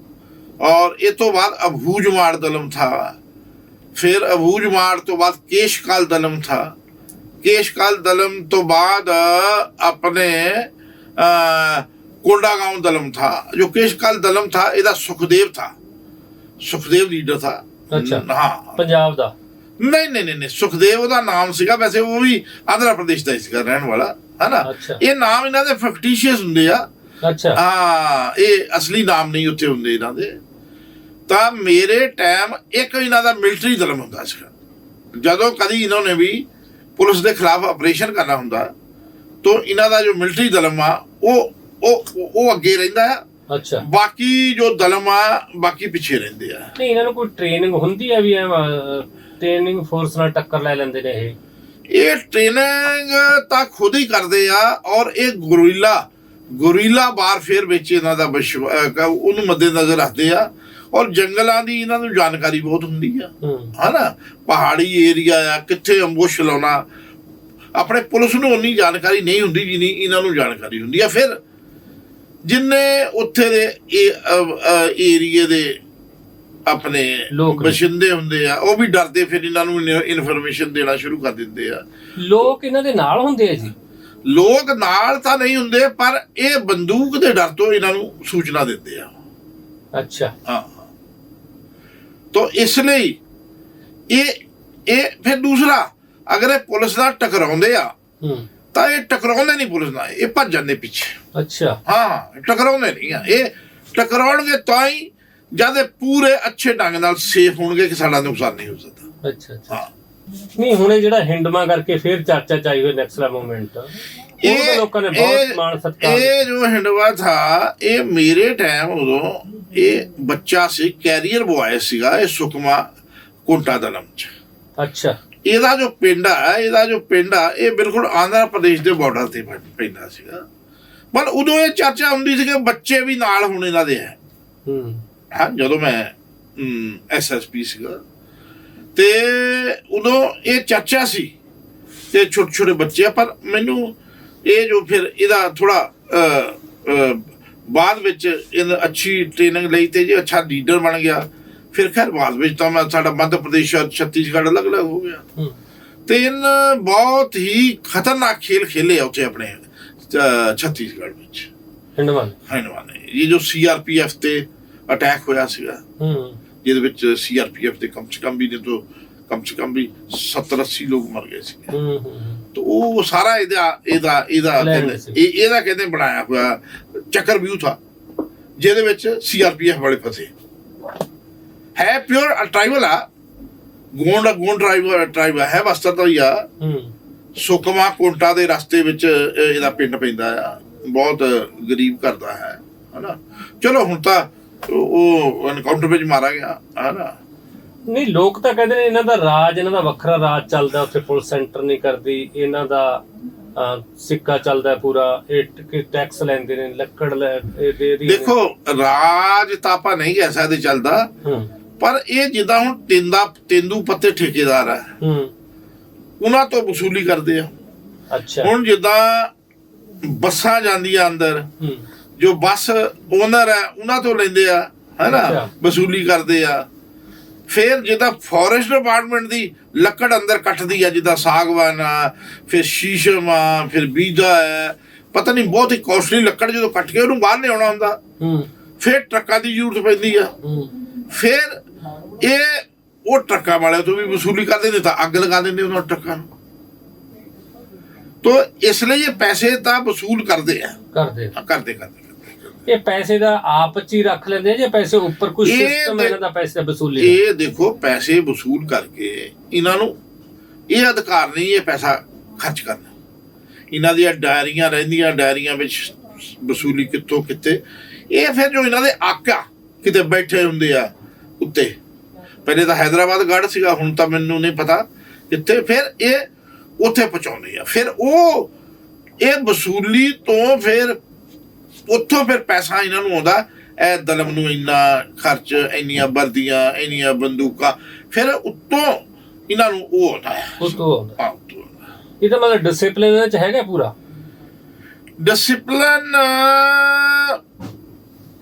S1: ਔਰ ਇਹ ਤੋਂ ਬਾਅਦ ਅਬਹੂਜ ਮਾਰ ਦਲਮ ਥਾ। ਫਿਰ ਅਬਹੂਜ ਮਾਰ ਤੋਂ ਬਾਅਦ ਕੇਸ਼ਕਾਲ ਦਲਮ ਥਾ। ਕੇਸ਼ਕਾਲ ਦਲਮ ਤੋਂ ਬਾਅਦ ਆਪਣੇ ਕੋਂਡਾ ਗਾਉਂ ਦਲਮ ਥਾ। ਜੋ ਕੇਸ਼ਕਾਲ ਦਲਮ ਥਾ ਇਹਦਾ ਸੁਖਦੇਵ ਥਾ। ਸੁਖਦੇਵ ਲੀਡਰ ਥਾ।
S2: ਅੱਛਾ। ਪੰਜਾਬ ਦਾ।
S1: ਨਹੀਂ ਨਹੀਂ ਨਹੀਂ ਸੁਖਦੇਵ ਉਹਦਾ ਨਾਮ ਸੀਗਾ। ਵੈਸੇ ਉਹ ਵੀ ਆਂਧਰਾ ਪ੍ਰਦੇਸ਼ ਦਾ ਸੀਗਾ ਰਹਿਣ ਵਾਲਾ। ਹਨਾ ਇਹ ਨਾਮ ਇਹਨਾਂ ਦੇ ਫੈਕਟੀਸ਼ੀਅਸ ਹੁੰਦੇ ਆ।
S2: ਅੱਛਾ।
S1: ਹਾਂ ਇਹ ਅਸਲੀ ਨਾਮ ਨਹੀਂ ਉੱਥੇ ਹੁੰਦੇ ਇਹਨਾਂ ਦੇ। ਤਾਂ ਮੇਰੇ ਟਾਈਮ ਇੱਕ ਇਹਨਾਂ ਦਾ ਮਿਲਟਰੀ ਦਲਮ ਹੁੰਦਾ ਸੀ। ਜਦੋਂ ਕਦੀ ਇਹਨਾਂ ਨੇ ਵੀ ਪੁਲਿਸ ਦੇ ਖਿਲਾਫ ਆਪਰੇਸ਼ਨ ਕਰਨਾ ਹੁੰਦਾ ਤਾਂ ਇਹਨਾਂ ਦਾ ਜੋ ਮਿਲਟਰੀ ਦਲਮ ਆ ਉਹ ਉਹ ਉਹ ਅੱਗੇ ਰਹਿੰਦਾ ਆ
S2: ਅੱਛਾ।
S1: ਬਾਕੀ ਜੋ ਦਲਮ ਆ ਬਾਕੀ ਪਿੱਛੇ ਰਹਿੰਦੇ ਆ।
S2: ਨਹੀਂ ਇਹਨਾਂ ਨੂੰ ਕੋਈ ਟ੍ਰੇਨਿੰਗ ਹੁੰਦੀ ਹੈ ਵੀ ਟ੍ਰੇਨਿੰਗ ਫੋਰਸ ਨਾਲ ਟੱਕਰ ਲੈ ਲੈਂਦੇ ਨੇ ਇਹ?
S1: ਇਹ ਟ੍ਰੇਨਿੰਗ ਤਾਂ ਖੁਦ ਹੀ ਕਰਦੇ ਆ ਔਰ ਇਹ ਗੁਰੀਲਾ ਗੁਰੀਲਾ ਵਾਰਫੇਅਰ ਵਿੱਚ ਇਹਨਾਂ ਦਾ ਉਹਨੂੰ ਮੱਦੇ ਨਜ਼ਰ ਰੱਖਦੇ ਆ। ਔਰ ਜੰਗਲਾਂ ਦੀ ਇਹਨਾਂ ਨੂੰ ਜਾਣਕਾਰੀ ਬਹੁਤ ਹੁੰਦੀ ਆ। ਹਨਾ? ਪਹਾੜੀ ਏਰੀਆ ਆ ਕਿੱਥੇ ਅੰਬੁਸ਼ ਲਾਉਣਾ। ਆਪਣੇ ਪੁਲਿਸ ਨੂੰ ਉਨੀ ਜਾਣਕਾਰੀ ਨਹੀਂ ਹੁੰਦੀ ਜਿੰਨੀ ਇਹਨਾਂ ਨੂੰ ਜਾਣਕਾਰੀ ਹੁੰਦੀ ਆ। ਫਿਰ ਜਿੰਨੇ ਉੱਥੇ ਦੇ ਏਰੀਏ ਦੇ ਆਪਣੇ। ਬਸ਼ਿੰਦੇ ਹੁੰਦੇ ਆ ਉਹ ਵੀ ਡਰਦੇ ਫਿਰ ਇਹਨਾਂ ਨੂੰ ਇਨਫੋਰਮੇਸ਼ਨ ਦੇਣਾ ਸ਼ੁਰੂ ਕਰ ਦਿੰਦੇ ਆ।
S2: ਲੋਕ ਇਹਨਾਂ ਦੇ ਨਾਲ ਹੁੰਦੇ ਆ ਜੀ।
S1: ਲੋਕ ਨਾਲ ਤਾਂ ਨਹੀਂ ਹੁੰਦੇ ਪਰ ਇਹ ਬੰਦੂਕ ਦੇ ਡਰ ਤੋਂ ਇਹਨਾਂ ਨੂੰ ਸੂਚਨਾ ਦਿੰਦੇ ਆ।
S2: ਅੱਛਾ।
S1: ਹਾਂ। ਤੋ ਇਸ ਲਈ ਇਹ ਇਹ ਫਿਰ ਦੂਸਰਾ ਅਗਰ ਇਹ ਪੁਲਿਸ ਨਾਲ ਟਕਰਾਉਂਦੇ ਆ
S2: ਹੂੰ।
S1: ਤਾਂ ਇਹ ਟਕਰਾਉਂਦੇ ਨਹੀਂ ਪੁਲਿਸ ਨਾਲ ਇਹ ਭੱਜ ਜਾਂਦੇ ਪਿੱਛੇ।
S2: ਅੱਛਾ।
S1: ਹਾਂ ਟਕਰਾਉਂਦੇ ਨਹੀਂ ਆ। ਇਹ ਟਕਰਾਉਣਗੇ ਤਾਂ ਹੀ ਜਦ ਇਹ ਪੂਰੇ ਅੱਛੇ ਢੰਗ ਨਾਲ ਸੇਫ ਹੋਣਗੇ ਕਿ ਸਾਡਾ ਨੁਕਸਾਨ ਨਹੀਂ ਹੋ ਸਕਦਾ।
S2: ਅੱਛਾ ਅੱਛਾ।
S1: ਹਾਂ।
S2: ਨਹੀਂ ਹੁਣ ਇਹ ਜਿਹੜਾ ਹਿੰਡਮਾ ਕਰਕੇ ਫੇਰ ਚਰਚਾ ਚ ਆਈ ਹੋਈ ਨੈਕਸਲਾ ਮੂਵਮੈਂਟ ਤਾਂ ਲੋਕਾਂ ਨੇ ਬਹੁਤ ਮਾਣ ਸਤਿਕਾਰ
S1: ਇਹ ਜੋ ਹੰਡਵਾ ਥਾ ਇਹ ਮੇਰੇ ਟਾਈਮ ਉਦੋਂ ਇਹ ਬੱਚਾ ਸੀ ਕੈਰੀਅਰ ਬੁਆਏ ਸੀਗਾ ਇਹ ਸੁਕਮਾ ਕੁੰਟਾ ਦਲਮ ਚ।
S2: ਅੱਛਾ।
S1: ਇਹਦਾ ਜੋ ਪਿੰਡ ਆ ਇਹਦਾ ਜੋ ਪਿੰਡ ਆ ਇਹ ਬਿਲਕੁਲ ਆਂਧਰਾ ਪ੍ਰਦੇਸ਼ ਦੇ ਬਾਰਡਰ ਤੇ ਪੈਂਦਾ ਸੀਗਾ। ਪਰ ਉਦੋਂ ਇਹ ਚਰਚਾ ਹੁੰਦੀ ਸੀ ਕਿ ਬੱਚੇ ਵੀ ਨਾਲ ਹੁਣ ਇਹਨਾਂ ਦੇ ਹੂੰ।
S2: ਹਾਂ।
S1: ਜਦੋਂ ਮੈਂ ਐਸਐਸਪੀ ਸੀਗਾ। ਤੇ ਉਦੋਂ ਇਹ ਚਰਚਾ ਸੀ ਤੇ ਛੋਟੇ ਛੋਟੇ ਬੱਚੇ ਆ ਪਰ ਮੈਨੂੰ ਇਹ ਜੋ ਫਿਰ ਇਹਦਾ ਥੋੜਾ ਬਾਅਦ ਵਿੱਚ ਇਹ ਅੱਛੀ ਟ੍ਰੇਨਿੰਗ ਲਈ ਤੇ ਜੇ ਅੱਛਾ ਲੀਡਰ ਬਣ ਗਿਆ ਫਿਰ ਖੈਰ ਬਾਅਦ ਵਿੱਚ ਤਾਂ ਮੈਂ ਸਾਡਾ ਮੱਧ ਪ੍ਰਦੇਸ਼ ਔਰ ਛੱਤੀਸਗੜ੍ਹ ਅਲੱਗ-ਅਲੱਗ ਹੋ ਗਿਆ। ਤੇ ਇਹਨਾਂ ਬਹੁਤ ਹੀ ਖਤਰਨਾਕ ਖੇਲ ਖੇਲੇ ਉੱਥੇ ਆਪਣੇ ਛੱਤੀਸਗੜ੍ਹ ਵਿੱਚ।
S2: ਹਿੰਡਮਾ
S1: ਹੈਨਵਾ ਨੇ। ਇਹ ਜੋ ਸੀਆਰਪੀਐਫ ਤੇ ਅਟੈਕ ਹੋਇਆ ਸੀਗਾ।
S2: ਹੂੰ।
S1: ਜਿਹਦੇ ਵਿੱਚ ਸੀਆਰਪੀਐਫ ਦੇ ਕਮ ਸੇ ਕਮ ਵੀ ਨਹੀਂ ਤੋਂ ਕਮ ਸੇ ਕਮ ਵੀ 70 80 ਲੋਕ ਮਰ ਗਏ ਸੀ।
S2: ਹੂੰ ਹੂੰ
S1: ਤਾਂ ਉਹ ਸਾਰਾ ਇਹਦਾ ਇਹਦਾ ਇਹਦਾ। ਇਹ ਇਹਦਾ ਕਹਿੰਦੇ ਬਣਾਇਆ ਹੋਇਆ ਚੱਕਰ ਵਿਊ ਥਾ ਜਿਹਦੇ ਵਿੱਚ ਸੀਆਰਪੀਐਫ ਵਾਲੇ ਫਸੇ। ਹੈ ਪਿਓਰ ਟ੍ਰਾਈਬਲ ਆ। ਗੋਂਡ ਗੋਂਡ ਟ੍ਰਾਈਬਲ ਟ੍ਰਾਈਬ ਹੈ ਬਸਤਰ ਤੋਂ ਹੀ ਆ।
S2: ਹੂੰ।
S1: ਸੁਕਮਾ ਕੋਂਟਾ ਦੇ ਰਸਤੇ ਵਿੱਚ ਇਹਦਾ ਪਿੰਡ ਪੈਂਦਾ ਆ। ਬਹੁਤ ਗਰੀਬ ਕਰਦਾ ਹੈ ਹਨਾ। ਚਲੋ ਹੁਣ ਤਾਂ ਉਹ- ਐਨਕਾਊਂਟਰ ਵਿੱਚ ਮਾਰਾ ਗਿਆ ਹਨਾ?
S2: ਨਹੀਂ ਲੋਕ ਤਾਂ ਕਹਿੰਦੇ ਨੇ ਇਹਨਾਂ ਦਾ ਰਾਜ ਇਹਨਾਂ ਦਾ ਵੱਖਰਾ ਰਾਜ ਚੱਲਦਾ ਉੱਥੇ ਪੁਲਿਸ ਸੈਂਟਰ ਨਹੀਂ ਕਰਦੀ ਇਹਨਾਂ ਦਾ ਸਿੱਕਾ ਚੱਲਦਾ ਪੂਰਾ ਇਹ ਟੈਕਸ ਲੈਂਦੇ ਨੇ ਲੱਕੜ ਦੇ ਦੀ
S1: ਦੇਖੋ ਰਾਜ ਤਾਂ ਆਪਾਂ ਨਹੀਂ ਕਹਿ ਸਕਦੇ ਚੱਲਦਾ
S2: ਹੂੰ।
S1: ਪਰ ਇਹ ਜਿੱਦਾਂ ਹੁਣ ਤਿੰਦਾ ਤੇਂਦੂ ਪੱਤੇ ਠੇਕੇਦਾਰ ਆ
S2: ਹੂੰ।
S1: ਉਹਨਾਂ ਤੋਂ ਵਸੂਲੀ ਕਰਦੇ ਆ।
S2: ਅੱਛਾ।
S1: ਹੁਣ ਜਿੱਦਾਂ ਬੱਸਾਂ ਜਾਂਦੀਆਂ ਅੰਦਰ
S2: ਹੂੰ।
S1: ਜੋ ਬੱਸ ਓਨਰ ਹੈ ਉਹਨਾਂ ਤੋਂ ਲੈਂਦੇ ਆ ਹੈਨਾ। ਵਸੂਲੀ ਕਰਦੇ ਆ। ਫਿਰ ਜਿੱਦਾਂ ਫੋਰੈਸਟ ਡਿਪਾਰਟਮੈਂਟ ਦੀ ਲੱਕੜ ਅੰਦਰ ਕੱਟਦੀ ਆ ਜਿੱਦਾਂ ਸਾਗਵਾਨ ਆ ਫਿਰ ਸ਼ੀਸ਼ਮ ਆ ਫਿਰ ਬੀਜਾ ਹੈ। ਪਤਾ ਨਹੀਂ ਬਹੁਤ ਹੀ ਕਾਸਟਲੀ ਲੱਕੜ ਜਦੋਂ ਕੱਟ ਕੇ ਉਹਨੂੰ ਬਾਹਰ ਲਿਆਉਣਾ ਹੁੰਦਾ।
S2: ਹੂੰ।
S1: ਫਿਰ ਟਰੱਕਾਂ ਦੀ ਜ਼ਰੂਰਤ ਪੈਂਦੀ ਆ।
S2: ਹੂੰ।
S1: ਫਿਰ ਇਹ ਉਹ ਟਰੱਕਾਂ ਵਾਲਿਆਂ ਤੋਂ ਵੀ ਵਸੂਲੀ ਕਰਦੇ ਨੇ ਤਾਂ ਅੱਗ ਲਗਾ ਦਿੰਦੇ ਉਹਨਾਂ ਟਰੱਕਾਂ ਨੂੰ। तो इसलिए ये पैसे तो वसूल करते हैं
S2: ਕਰਦੇ
S1: हाँ, करते करते
S2: ਇਹ ਪੈਸੇ ਦਾ ਆਪ ਚ ਹੀ ਰੱਖ ਲੈਂਦੇ ਆ ਪੈਸੇ ਉੱਪਰ
S1: ਕੁਝ
S2: ਸਿਸਟਮ ਇਹਨਾਂ ਦਾ ਪੈਸੇ ਵਸੂਲੀ ਦਾ?
S1: ਇਹ ਦੇਖੋ ਪੈਸੇ ਵਸੂਲ ਕਰਕੇ ਇਹਨਾਂ ਨੂੰ ਇਹ ਅਧਿਕਾਰ ਨਹੀਂ ਇਹ ਪੈਸਾ ਖਰਚ ਕਰਨਾ। ਇਹਨਾਂ ਦੀਆਂ ਡਾਇਰੀਆਂ ਰਹਿੰਦੀਆਂ ਡਾਇਰੀਆਂ ਵਿੱਚ ਵਸੂਲੀ ਕਿੱਥੋਂ ਕਿੱਥੇ? ਇਹ ਫਿਰ ਜੋ ਇਹਨਾਂ ਦੇ ਆਕਾ ਕਿਤੇ ਬੈਠੇ ਹੁੰਦੇ ਆ ਉੱਤੇ। ਪਹਿਲੇ ਤਾਂ ਹైదరాబాద్ ਗੜ ਸੀਗਾ ਹੁਣ ਤਾਂ ਮੈਨੂੰ ਨਹੀਂ ਪਤਾ ਕਿੱਥੇ। ਫਿਰ ਇਹ ਉੱਥੇ ਪਹੁੰਚਾਉਂਦੇ ਆ। ਫਿਰ ਉਹ ਇਹ ਵਸੂਲੀ ਤੋਂ ਫਿਰ ਉੱਥੋਂ ਫਿਰ ਪੈਸਾ ਇਹਨਾਂ ਨੂੰ ਆਉਂਦਾ। ਇਹ ਦਲਮ ਨੂੰ ਇੰਨਾ ਖਰਚ ਇੰਨੀਆਂ ਵਰਦੀਆਂ ਇੰਨੀਆਂ ਬੰਦੂਕਾਂ ਫਿਰ ਉੱਤੋਂ ਇਹਨਾਂ ਨੂੰ ਉਹ ਆਉਂਦਾ ਹੈ। ਉੱਤੋਂ ਆਉਂਦਾ।
S2: ਇਹਦਾ ਮਤਲਬ ਡਿਸਪਲਿਨ ਇਹਨਾਂ ਚ ਹੈਗਾ ਪੂਰਾ?
S1: ਡਿਸਪਲਿਨ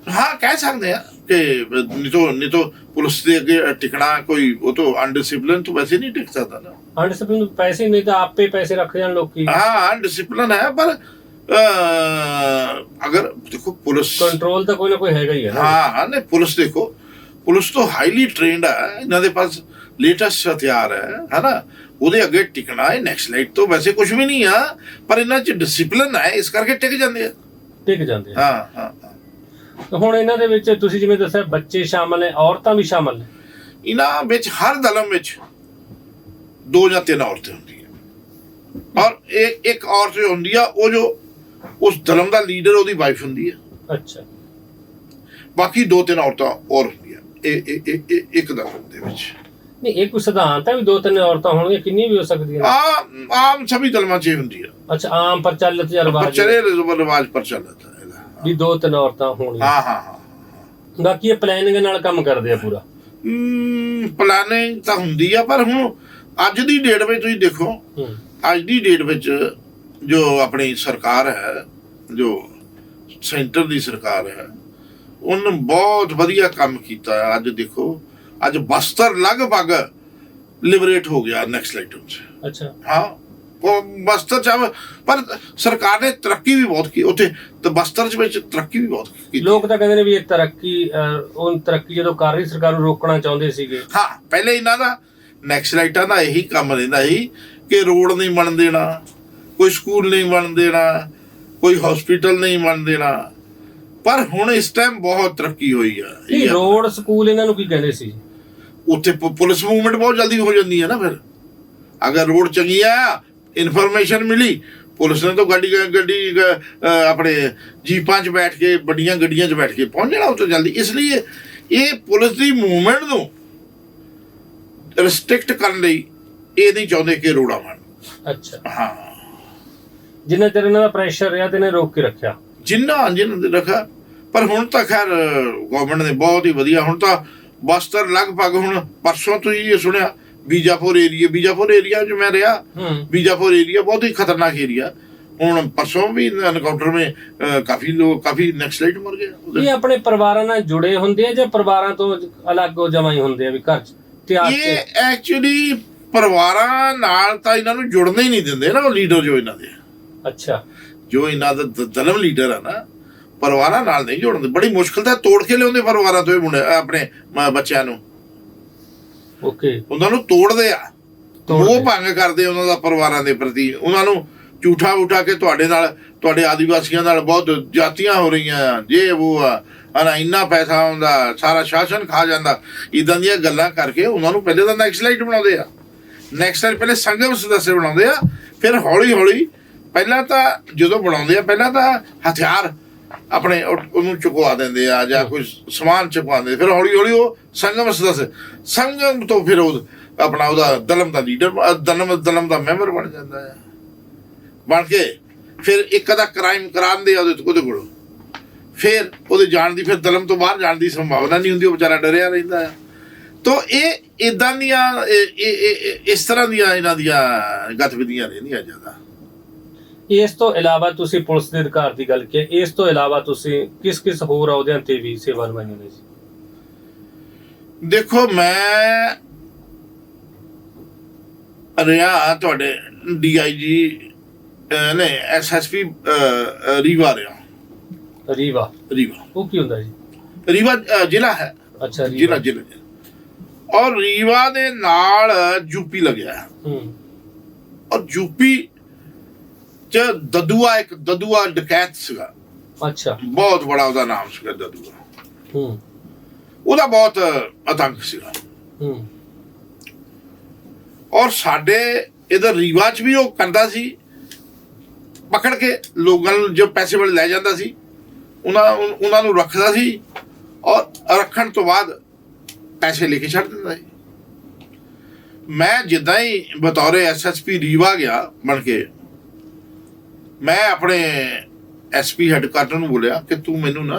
S1: ਹਾਂ ਕਹਿ ਸਕਦੇ ਆ ਕਿ ਨਹੀਂ ਤੋਂ ਨਹੀਂ ਤੋਂ ਪੁਲਿਸ ਦੇ ਅੱਗੇ ਟਿਕਣਾ ਕੋਈ ਉਹ ਤੋਂ ਅਨਡਿਸਪਲਿਨ ਤੋਂ ਵੈਸੇ ਨਹੀਂ ਟਿਕ ਸਕਦਾ ਨਾ।
S2: ਅਨਡਿਸਪਲਿਨ ਪੈਸੇ ਨਹੀਂ ਤਾਂ ਆਪੇ ਪੈਸੇ ਰੱਖ ਜਾਣ ਲੋਕੀ।
S1: ਹਾਂ ਅਨਡਿਸਪਲਿਨ ਹੈ ਪਰ ਅਗਰ ਦੇਖੋ ਪੁਲਿਸ
S2: ਕੰਟਰੋਲ ਤਾਂ ਕੋਈ ਨਾ ਕੋਈ ਹੈਗਾ ਹੀ ਹੈ
S1: ਹਾਂ ਨਹੀਂ ਪੁਲਿਸ ਦੇਖੋ ਪੁਲਿਸ ਤੋਂ ਹਾਈਲੀ ਟ੍ਰੇਨਡ ਹੈ ਇਹਨਾਂ ਦੇ ਪਾਸ ਲੇਟੈਸਟ ਹਥਿਆਰ ਹੈ ਹੈਨਾ? ਉਹਦੇ ਅੱਗੇ ਟਿਕਣਾ ਹੈ ਨੈਕਸਟ ਲਾਈਟ ਤੋਂ ਵੈਸੇ ਕੁਝ ਵੀ ਨਹੀਂ ਆ ਪਰ ਇਹਨਾਂ 'ਚ ਡਿਸਪਲਿਨ ਹੈ ਇਸ ਕਰਕੇ ਟਿਕ ਜਾਂਦੇ ਆ।
S2: ਟਿਕ ਜਾਂਦੇ ਆ।
S1: ਹਾਂ ਹਾਂ
S2: ਹੁਣ ਇਹਨਾਂ ਦੇ ਵਿੱਚ ਤੁਸੀਂ ਜਿਵੇਂ ਦੱਸਿਆ ਬੱਚੇ ਸ਼ਾਮਲ ਨੇ ਔਰਤਾਂ ਵੀ ਸ਼ਾਮਲ ਨੇ।
S1: ਇਹਨਾਂ ਵਿੱਚ ਹਰ ਦਲਮ ਵਿੱਚ ਦੋ ਜਾਂ ਤਿੰਨ ਔਰਤਾਂ ਹੁੰਦੀਆਂ। ਔਰ ਇੱਕ ਇੱਕ ਔਰਤ ਜੋ ਹੁੰਦੀ ਆ ਉਹ ਜੋ ਉਸ ਦਲਮ ਦਾ ਲੀਡਰ ਉਹਦੀ ਵਾਈਫ ਹੁੰਦੀ ਆ।
S2: ਅੱਛਾ।
S1: ਬਾਕੀ ਦੋ ਤਿੰਨ ਔਰਤਾਂ ਹੋਰ ਹੁੰਦੀਆਂ। ਇਹ ਇਹ- ਇਹ ਇਹ- ਇੱਕ ਦਲਮ ਦੇ ਵਿੱਚ।
S2: ਨਹੀਂ ਇਹ ਕੋਈ ਸਿਧਾਂਤ ਹੈ ਵੀ ਦੋ ਤਿੰਨ ਔਰਤਾਂ ਹੋਣਗੀਆਂ ਕਿੰਨੀਆਂ ਵੀ ਹੋ ਸਕਦੀਆਂ? ਨੇ
S1: ਆਮ ਸਭੀ ਦਲਮਾਂ 'ਚ ਇਹ ਹੁੰਦੀ ਆ।
S2: ਅੱਛਾ ਆਮ ਪ੍ਰਚਲਿਤ ਜਾਂ ਰਿਵਾਜ।
S1: ਚਲੇ ਰਿਵਾਜ ਪਰ ਚੱਲਦਾ ਇਹਦਾ।
S2: ਵੀ ਦੋ ਤਿੰਨ ਔਰਤਾਂ ਹੋਣਗੀਆਂ।
S1: ਹਾਂ ਹਾਂ ਹਾਂ
S2: ਬਾਕੀ ਇਹ ਪਲੈਨਿੰਗ ਨਾਲ ਕੰਮ ਕਰਦੇ ਆ ਪੂਰਾ।
S1: ਪਲਾਨਿੰਗ ਤਾਂ ਹੁੰਦੀ ਆ ਪਰ ਹੁਣ ਅੱਜ ਦੀ ਡੇਟ ਵਿੱਚ ਤੁਸੀਂ ਦੇਖੋ ਅੱਜ ਦੀ ਡੇਟ ਵਿੱਚ ਜੋ ਆਪਣੀ ਸਰਕਾਰ ਹੈ ਜੋ ਸੈਂਟਰ ਦੀ ਸਰਕਾਰ ਹੈ ਉਹਨੇ ਬਹੁਤ ਵਧੀਆ ਕੰਮ ਕੀਤਾ ਹੈ। ਅੱਜ ਦੇਖੋ ਅੱਜ ਬਸਤਰ ਲਗਭਗ ਲਿਬਰੇਟ ਹੋ ਗਿਆ ਨੈਕਸਟ ਲਾਈਟਮ 'ਚ
S2: ਅੱਛਾ।
S1: ਹਾਂ ਉਹ ਬਸਤਰ ਚ ਪਰ ਸਰਕਾਰ ਨੇ ਤਰੱਕੀ ਵੀ ਬਹੁਤ ਕੀਤੀ ਉੱਥੇ ਤੇ ਬਸਤਰ ਚ ਵਿੱਚ ਤਰੱਕੀ ਵੀ ਬਹੁਤ ਕੀਤੀ।
S2: ਲੋਕ ਤਾਂ ਕਹਿੰਦੇ ਨੇ ਵੀ ਇਹ ਤਰੱਕੀ ਉਹ ਤਰੱਕੀ ਜਦੋਂ ਕਰ ਰਹੀ ਸਰਕਾਰ ਨੂੰ ਰੋਕਣਾ ਚਾਹੁੰਦੇ ਸੀਗੇ।
S1: ਹਾਂ ਪਹਿਲੇ ਇਹਨਾਂ ਦਾ ਨੈਕਸਲਾਈਟਾਂ ਦਾ ਇਹੀ ਕੰਮ ਰਹਿੰਦਾ ਸੀ ਕਿ ਰੋਡ ਨਹੀਂ ਬਣ ਦੇਣਾ ਕੋਈ ਸਕੂਲ ਨਹੀਂ ਬਣ ਦੇਣਾ ਕੋਈ ਹਸਪੀਟਲ ਨਹੀਂ ਬਣ ਦੇਣਾ। ਪਰ ਹੁਣ ਇਸ ਟਾਈਮ ਬਹੁਤ ਤਰੱਕੀ ਹੋਈ ਆ
S2: ਇਹ ਰੋਡ ਸਕੂਲ ਇਹਨਾਂ ਨੂੰ ਕੀ ਕਹਿੰਦੇ ਸੀ?
S1: ਉੱਥੇ ਪੁਲਿਸ ਮੂਵਮੈਂਟ ਬਹੁਤ ਜਲਦੀ ਹੋ ਜਾਂਦੀ ਹੈ ਨਾ ਫਿਰ। ਅਗਰ ਰੋਡ ਚੰਗੀ ਆ ਇਨਫੋਰਮੇਸ਼ਨ ਮਿਲੀ ਪੁਲਿਸ ਨੇ ਤਾਂ ਗੱਡੀ ਗੱਡੀ ਆਪਣੇ ਜੀਪਾਂ 'ਚ ਬੈਠ ਕੇ ਵੱਡੀਆਂ ਗੱਡੀਆਂ 'ਚ ਬੈਠ ਕੇ ਪਹੁੰਚ ਜਾਣਾ ਉੱਥੇ ਜਲਦੀ। ਇਸ ਲਈ ਇਹ ਪੁਲਿਸ ਦੀ ਮੂਵਮੈਂਟ ਨੂੰ ਰਿਸਟ੍ਰਿਕਟ ਕਰਨ ਲਈ ਇਹ ਨਹੀਂ ਚਾਹੁੰਦੇ ਕਿ ਰੋੜਾ ਬਣ
S2: ਅੱਛਾ।
S1: ਹਾਂ।
S2: ਜਿੰਨਾ ਚਿਰ ਇਹਨਾਂ ਦਾ ਪ੍ਰੈਸ਼ਰ ਰਿਹਾ ਤੇ ਇਹਨੇ ਰੋਕ ਕੇ ਰੱਖਿਆ।
S1: ਜਿੰਨਾ ਜਿੰਨਾ ਦੇ ਰੱਖਾ ਪਰ ਹੁਣ ਤਾਂ ਖੈਰ ਗਵਰਨਮੈਂਟ ਨੇ ਬਹੁਤ ਹੀ ਵਧੀਆ ਹੁਣ ਤਾਂ ਬਸਤਰ ਲਗਭਗ ਹੁਣ ਪਰਸੋਂ ਤੁਸੀਂ ਇਹ ਸੁਣਿਆ ਬੀਜਾਪੁਰ ਏਰੀਆ ਬੀਜਾਪੁਰ ਏਰੀਆ ਜੋ ਮੈਂ ਰਿਹਾ। ਬੀਜਾਪੁਰ ਏਰੀਆ ਬਹੁਤ ਹੀ ਖਤਰਨਾਕ ਏਰੀਆ ਹੁਣ ਪਰਸੋਂ ਵੀ ਐਨਕਾਊਂਟਰ ਮੇ ਕਾਫੀ ਲੋਕ ਕਾਫੀ ਨਕਸਲਾਈਟ ਮਰ ਗਏ।
S2: ਇਹ ਆਪਣੇ ਪਰਿਵਾਰਾਂ ਨਾਲ ਜੁੜੇ ਹੁੰਦੇ ਆ ਜਾਂ ਪਰਿਵਾਰਾਂ ਤੋਂ ਅਲੱਗ ਹੋ ਹੀ ਹੁੰਦੇ ਆ ਵੀ ਘਰ ਚ? ਇਤਿਹਾਸ
S1: ਇਹ ਐਕਚੁਅਲੀ ਪਰਿਵਾਰਾਂ ਨਾਲ ਤਾਂ ਇਹਨਾਂ ਨੂੰ ਜੁੜਨੇ ਹੀ ਨਹੀਂ ਦਿੰਦੇ ਨਾ ਉਹ ਲੀਡਰ ਜੋ ਇਹਨਾਂ ਦੇ
S2: ਅੱਛਾ।
S1: ਜੋ ਇਹਨਾਂ ਦਾ ਦ- ਲੀਡਰ ਆ ਨਾ ਪਰਿਵਾਰਾਂ ਨਾਲ ਨਹੀਂ ਜੁੜਦੇ। ਬੜੀ ਮੁਸ਼ਕਲ ਤਾਂ ਤੋੜ ਕੇ ਲਿਆਉਂਦੇ ਪਰਿਵਾਰਾਂ ਤੋਂ ਇਹ ਮੁੰਡੇ ਆਪਣੇ ਮ- ਬੱਚਿਆਂ ਨੂੰ।
S2: ਓਕੇ
S1: ਉਹਨਾਂ ਨੂੰ ਤੋੜਦੇ ਆ।
S2: ਤੋੜਦੇ।
S1: ਉਹ ਭੰਗ ਕਰਦੇ ਉਹਨਾਂ ਦਾ ਪਰਿਵਾਰਾਂ ਦੇ ਪ੍ਰਤੀ। ਉਹਨਾਂ ਨੂੰ ਝੂਠਾ ਉਠਾ ਕੇ ਤੁਹਾਡੇ ਨਾਲ ਤੁਹਾਡੇ ਆਦੀਵਾਸੀਆਂ ਨਾਲ ਬਹੁਤ ਜਾਤੀਆਂ ਹੋ ਰਹੀਆਂ ਆ ਜੇ ਉਹ ਆ। ਹਨਾ ਇੰਨਾ ਪੈਸਾ ਆਉਂਦਾ ਸਾਰਾ ਸ਼ਾਸਨ ਖਾ ਜਾਂਦਾ। ਇਦਾਂ ਦੀਆਂ ਗੱਲਾਂ ਕਰਕੇ ਉਹਨਾਂ ਨੂੰ ਪਹਿਲੇ ਤਾਂ ਨੈਕਸਟ ਲਾਈਟ ਬਣਾਉਂਦੇ ਆ। ਨੈਕਸਟ ਲਾਈਟ ਪਹਿਲੇ ਸੰਗਮ ਸਦੱਸਿਆ ਬਣਾਉਂਦੇ ਆ, ਫਿਰ ਹੌਲੀ ਹੌਲੀ ਪਹਿਲਾਂ ਤਾਂ ਜਦੋਂ ਬਣਾਉਂਦੇ ਆ, ਪਹਿਲਾਂ ਤਾਂ ਹਥਿਆਰ ਆਪਣੇ ਉਹਨੂੰ ਚੁਕਵਾ ਦਿੰਦੇ ਆ ਜਾਂ ਕੋਈ ਸਮਾਨ ਚੁਕਵਾ ਦਿੰਦੇ ਫਿਰ ਹੌਲੀ ਹੌਲੀ ਉਹ ਸੰਗਮ ਸਦੱਸ, ਸੰਗਮ ਤੋਂ ਫਿਰ ਉਹ ਆਪਣਾ ਉਹਦਾ ਦਲਮ ਦਾ ਲੀਡਰ ਦਲਮ ਦਲਮ ਦਾ ਮੈਂਬਰ ਬਣ ਜਾਂਦਾ ਹੈ ਬਣ ਕੇ ਫਿਰ ਇੱਕ ਅਦਾ ਕ੍ਰਾਈਮ ਕਰਾਉਂਦੇ ਆ ਉਹਦੇ ਉਹਦੇ ਕੋਲ। ਫਿਰ ਉਹਦੇ ਜਾਣ ਦੀ ਫਿਰ ਦਲਮ ਤੋਂ ਬਾਹਰ ਜਾਣ ਦੀ ਸੰਭਾਵਨਾ ਨਹੀਂ ਹੁੰਦੀ ਉਹ ਵਿਚਾਰਾ ਡਰਿਆ ਰਹਿੰਦਾ ਆ ਤੋ ਇਹ ਇਦਾਂ ਦੀਆਂ ਇਸ ਤਰ੍ਹਾਂ ਦੀਆਂ ਇਹਨਾਂ ਦੀਆਂ ਗਤੀਵਿਧੀਆਂ ਰਹਿੰਦੀਆਂ ਜ਼ਿਆਦਾ
S2: ਇਸ ਤੋਂ ਇਲਾਵਾ ਤੁਸੀਂ ਪੁਲਿਸ ਦੇ ਅਧਿਕਾਰ ਦੀ ਗੱਲ ਕੀਤੀ ਇਸ ਤੋਂ ਇਲਾਵਾ ਤੁਸੀਂ ਕਿਸ ਕਿਸ ਹੋਰ ਅਹੁਦਿਆਂ ਤੇ ਵੀ ਸੇਵਾ ਨਿਭਾਈ ਹੋਣੀ ਸੀ?
S1: ਦੇਖੋ ਮੈਂ ਰਿਹਾ ਤੁਹਾਡੇ ਡੀਆਈਜੀ ਨੇ ਐਸਐਸਪੀ ਰੀਵਾ ਰਿਹਾ।
S2: ਰੀਵਾ।
S1: ਰੀਵਾ।
S2: ਉਹ ਕੀ ਹੁੰਦਾ ਜੀ?
S1: ਰੀਵਾ ਅ, ਜ਼ਿਲ੍ਹਾ ਹੈ।
S2: ਅੱਛਾ
S1: ਜ਼ਿਲ੍ਹਾ
S2: ਰੀਵਾ
S1: ਜ਼ਿਲ੍ਹਾ। ਔਰ ਰੀਵਾ ਦੇ ਨਾਲ ਯੂਪੀ ਲੱਗਿਆ ਹੈ।
S2: ਹੂੰ।
S1: ਔਰ ਯੂਪੀ ਚ ਦਦੂਆ ਇੱਕ ਦਦੂਆ ਡਕੈਤ ਸੀਗਾ।
S2: ਅੱਛਾ।
S1: ਬਹੁਤ ਬੜਾ ਉਹਦਾ ਨਾਮ ਸੀਗਾ ਦਦੂਆ।
S2: ਹੂੰ।
S1: ਉਹਦਾ ਬਹੁਤ ਆਤੰਕ ਸੀਗਾ।
S2: ਹੂੰ।
S1: ਔਰ ਸਾਡੇ ਇਧਰ ਰੀਵਾ ਚ ਵੀ ਉਹ ਕਰਦਾ ਸੀ। ਪਕੜ ਕੇ ਲੋਕਾਂ ਨੂੰ ਜੋ ਪੈਸੇ ਵਾਲੇ ਲੈ ਜਾਂਦਾ ਸੀ। ਉਹਨਾਂ ਉਹਨਾਂ ਨੂੰ ਰੱਖਦਾ ਸੀ ਔਰ ਰੱਖਣ ਤੋਂ ਬਾਅਦ ਪੈਸੇ ਲੈ ਕੇ ਛੱਡ ਦਿੰਦਾ ਸੀ। ਮੈਂ ਜਿੱਦਾਂ ਹੀ ਬਤੌਰੇ ਐਸਐਸਪੀ ਰੀਵਾ ਗਿਆ ਬਣ ਕੇ, ਮੈਂ ਆਪਣੇ ਐਸਪੀ ਹੈਡਕੁਆਟਰ ਨੂੰ ਬੋਲਿਆ ਕਿ ਤੂੰ ਮੈਨੂੰ ਨਾ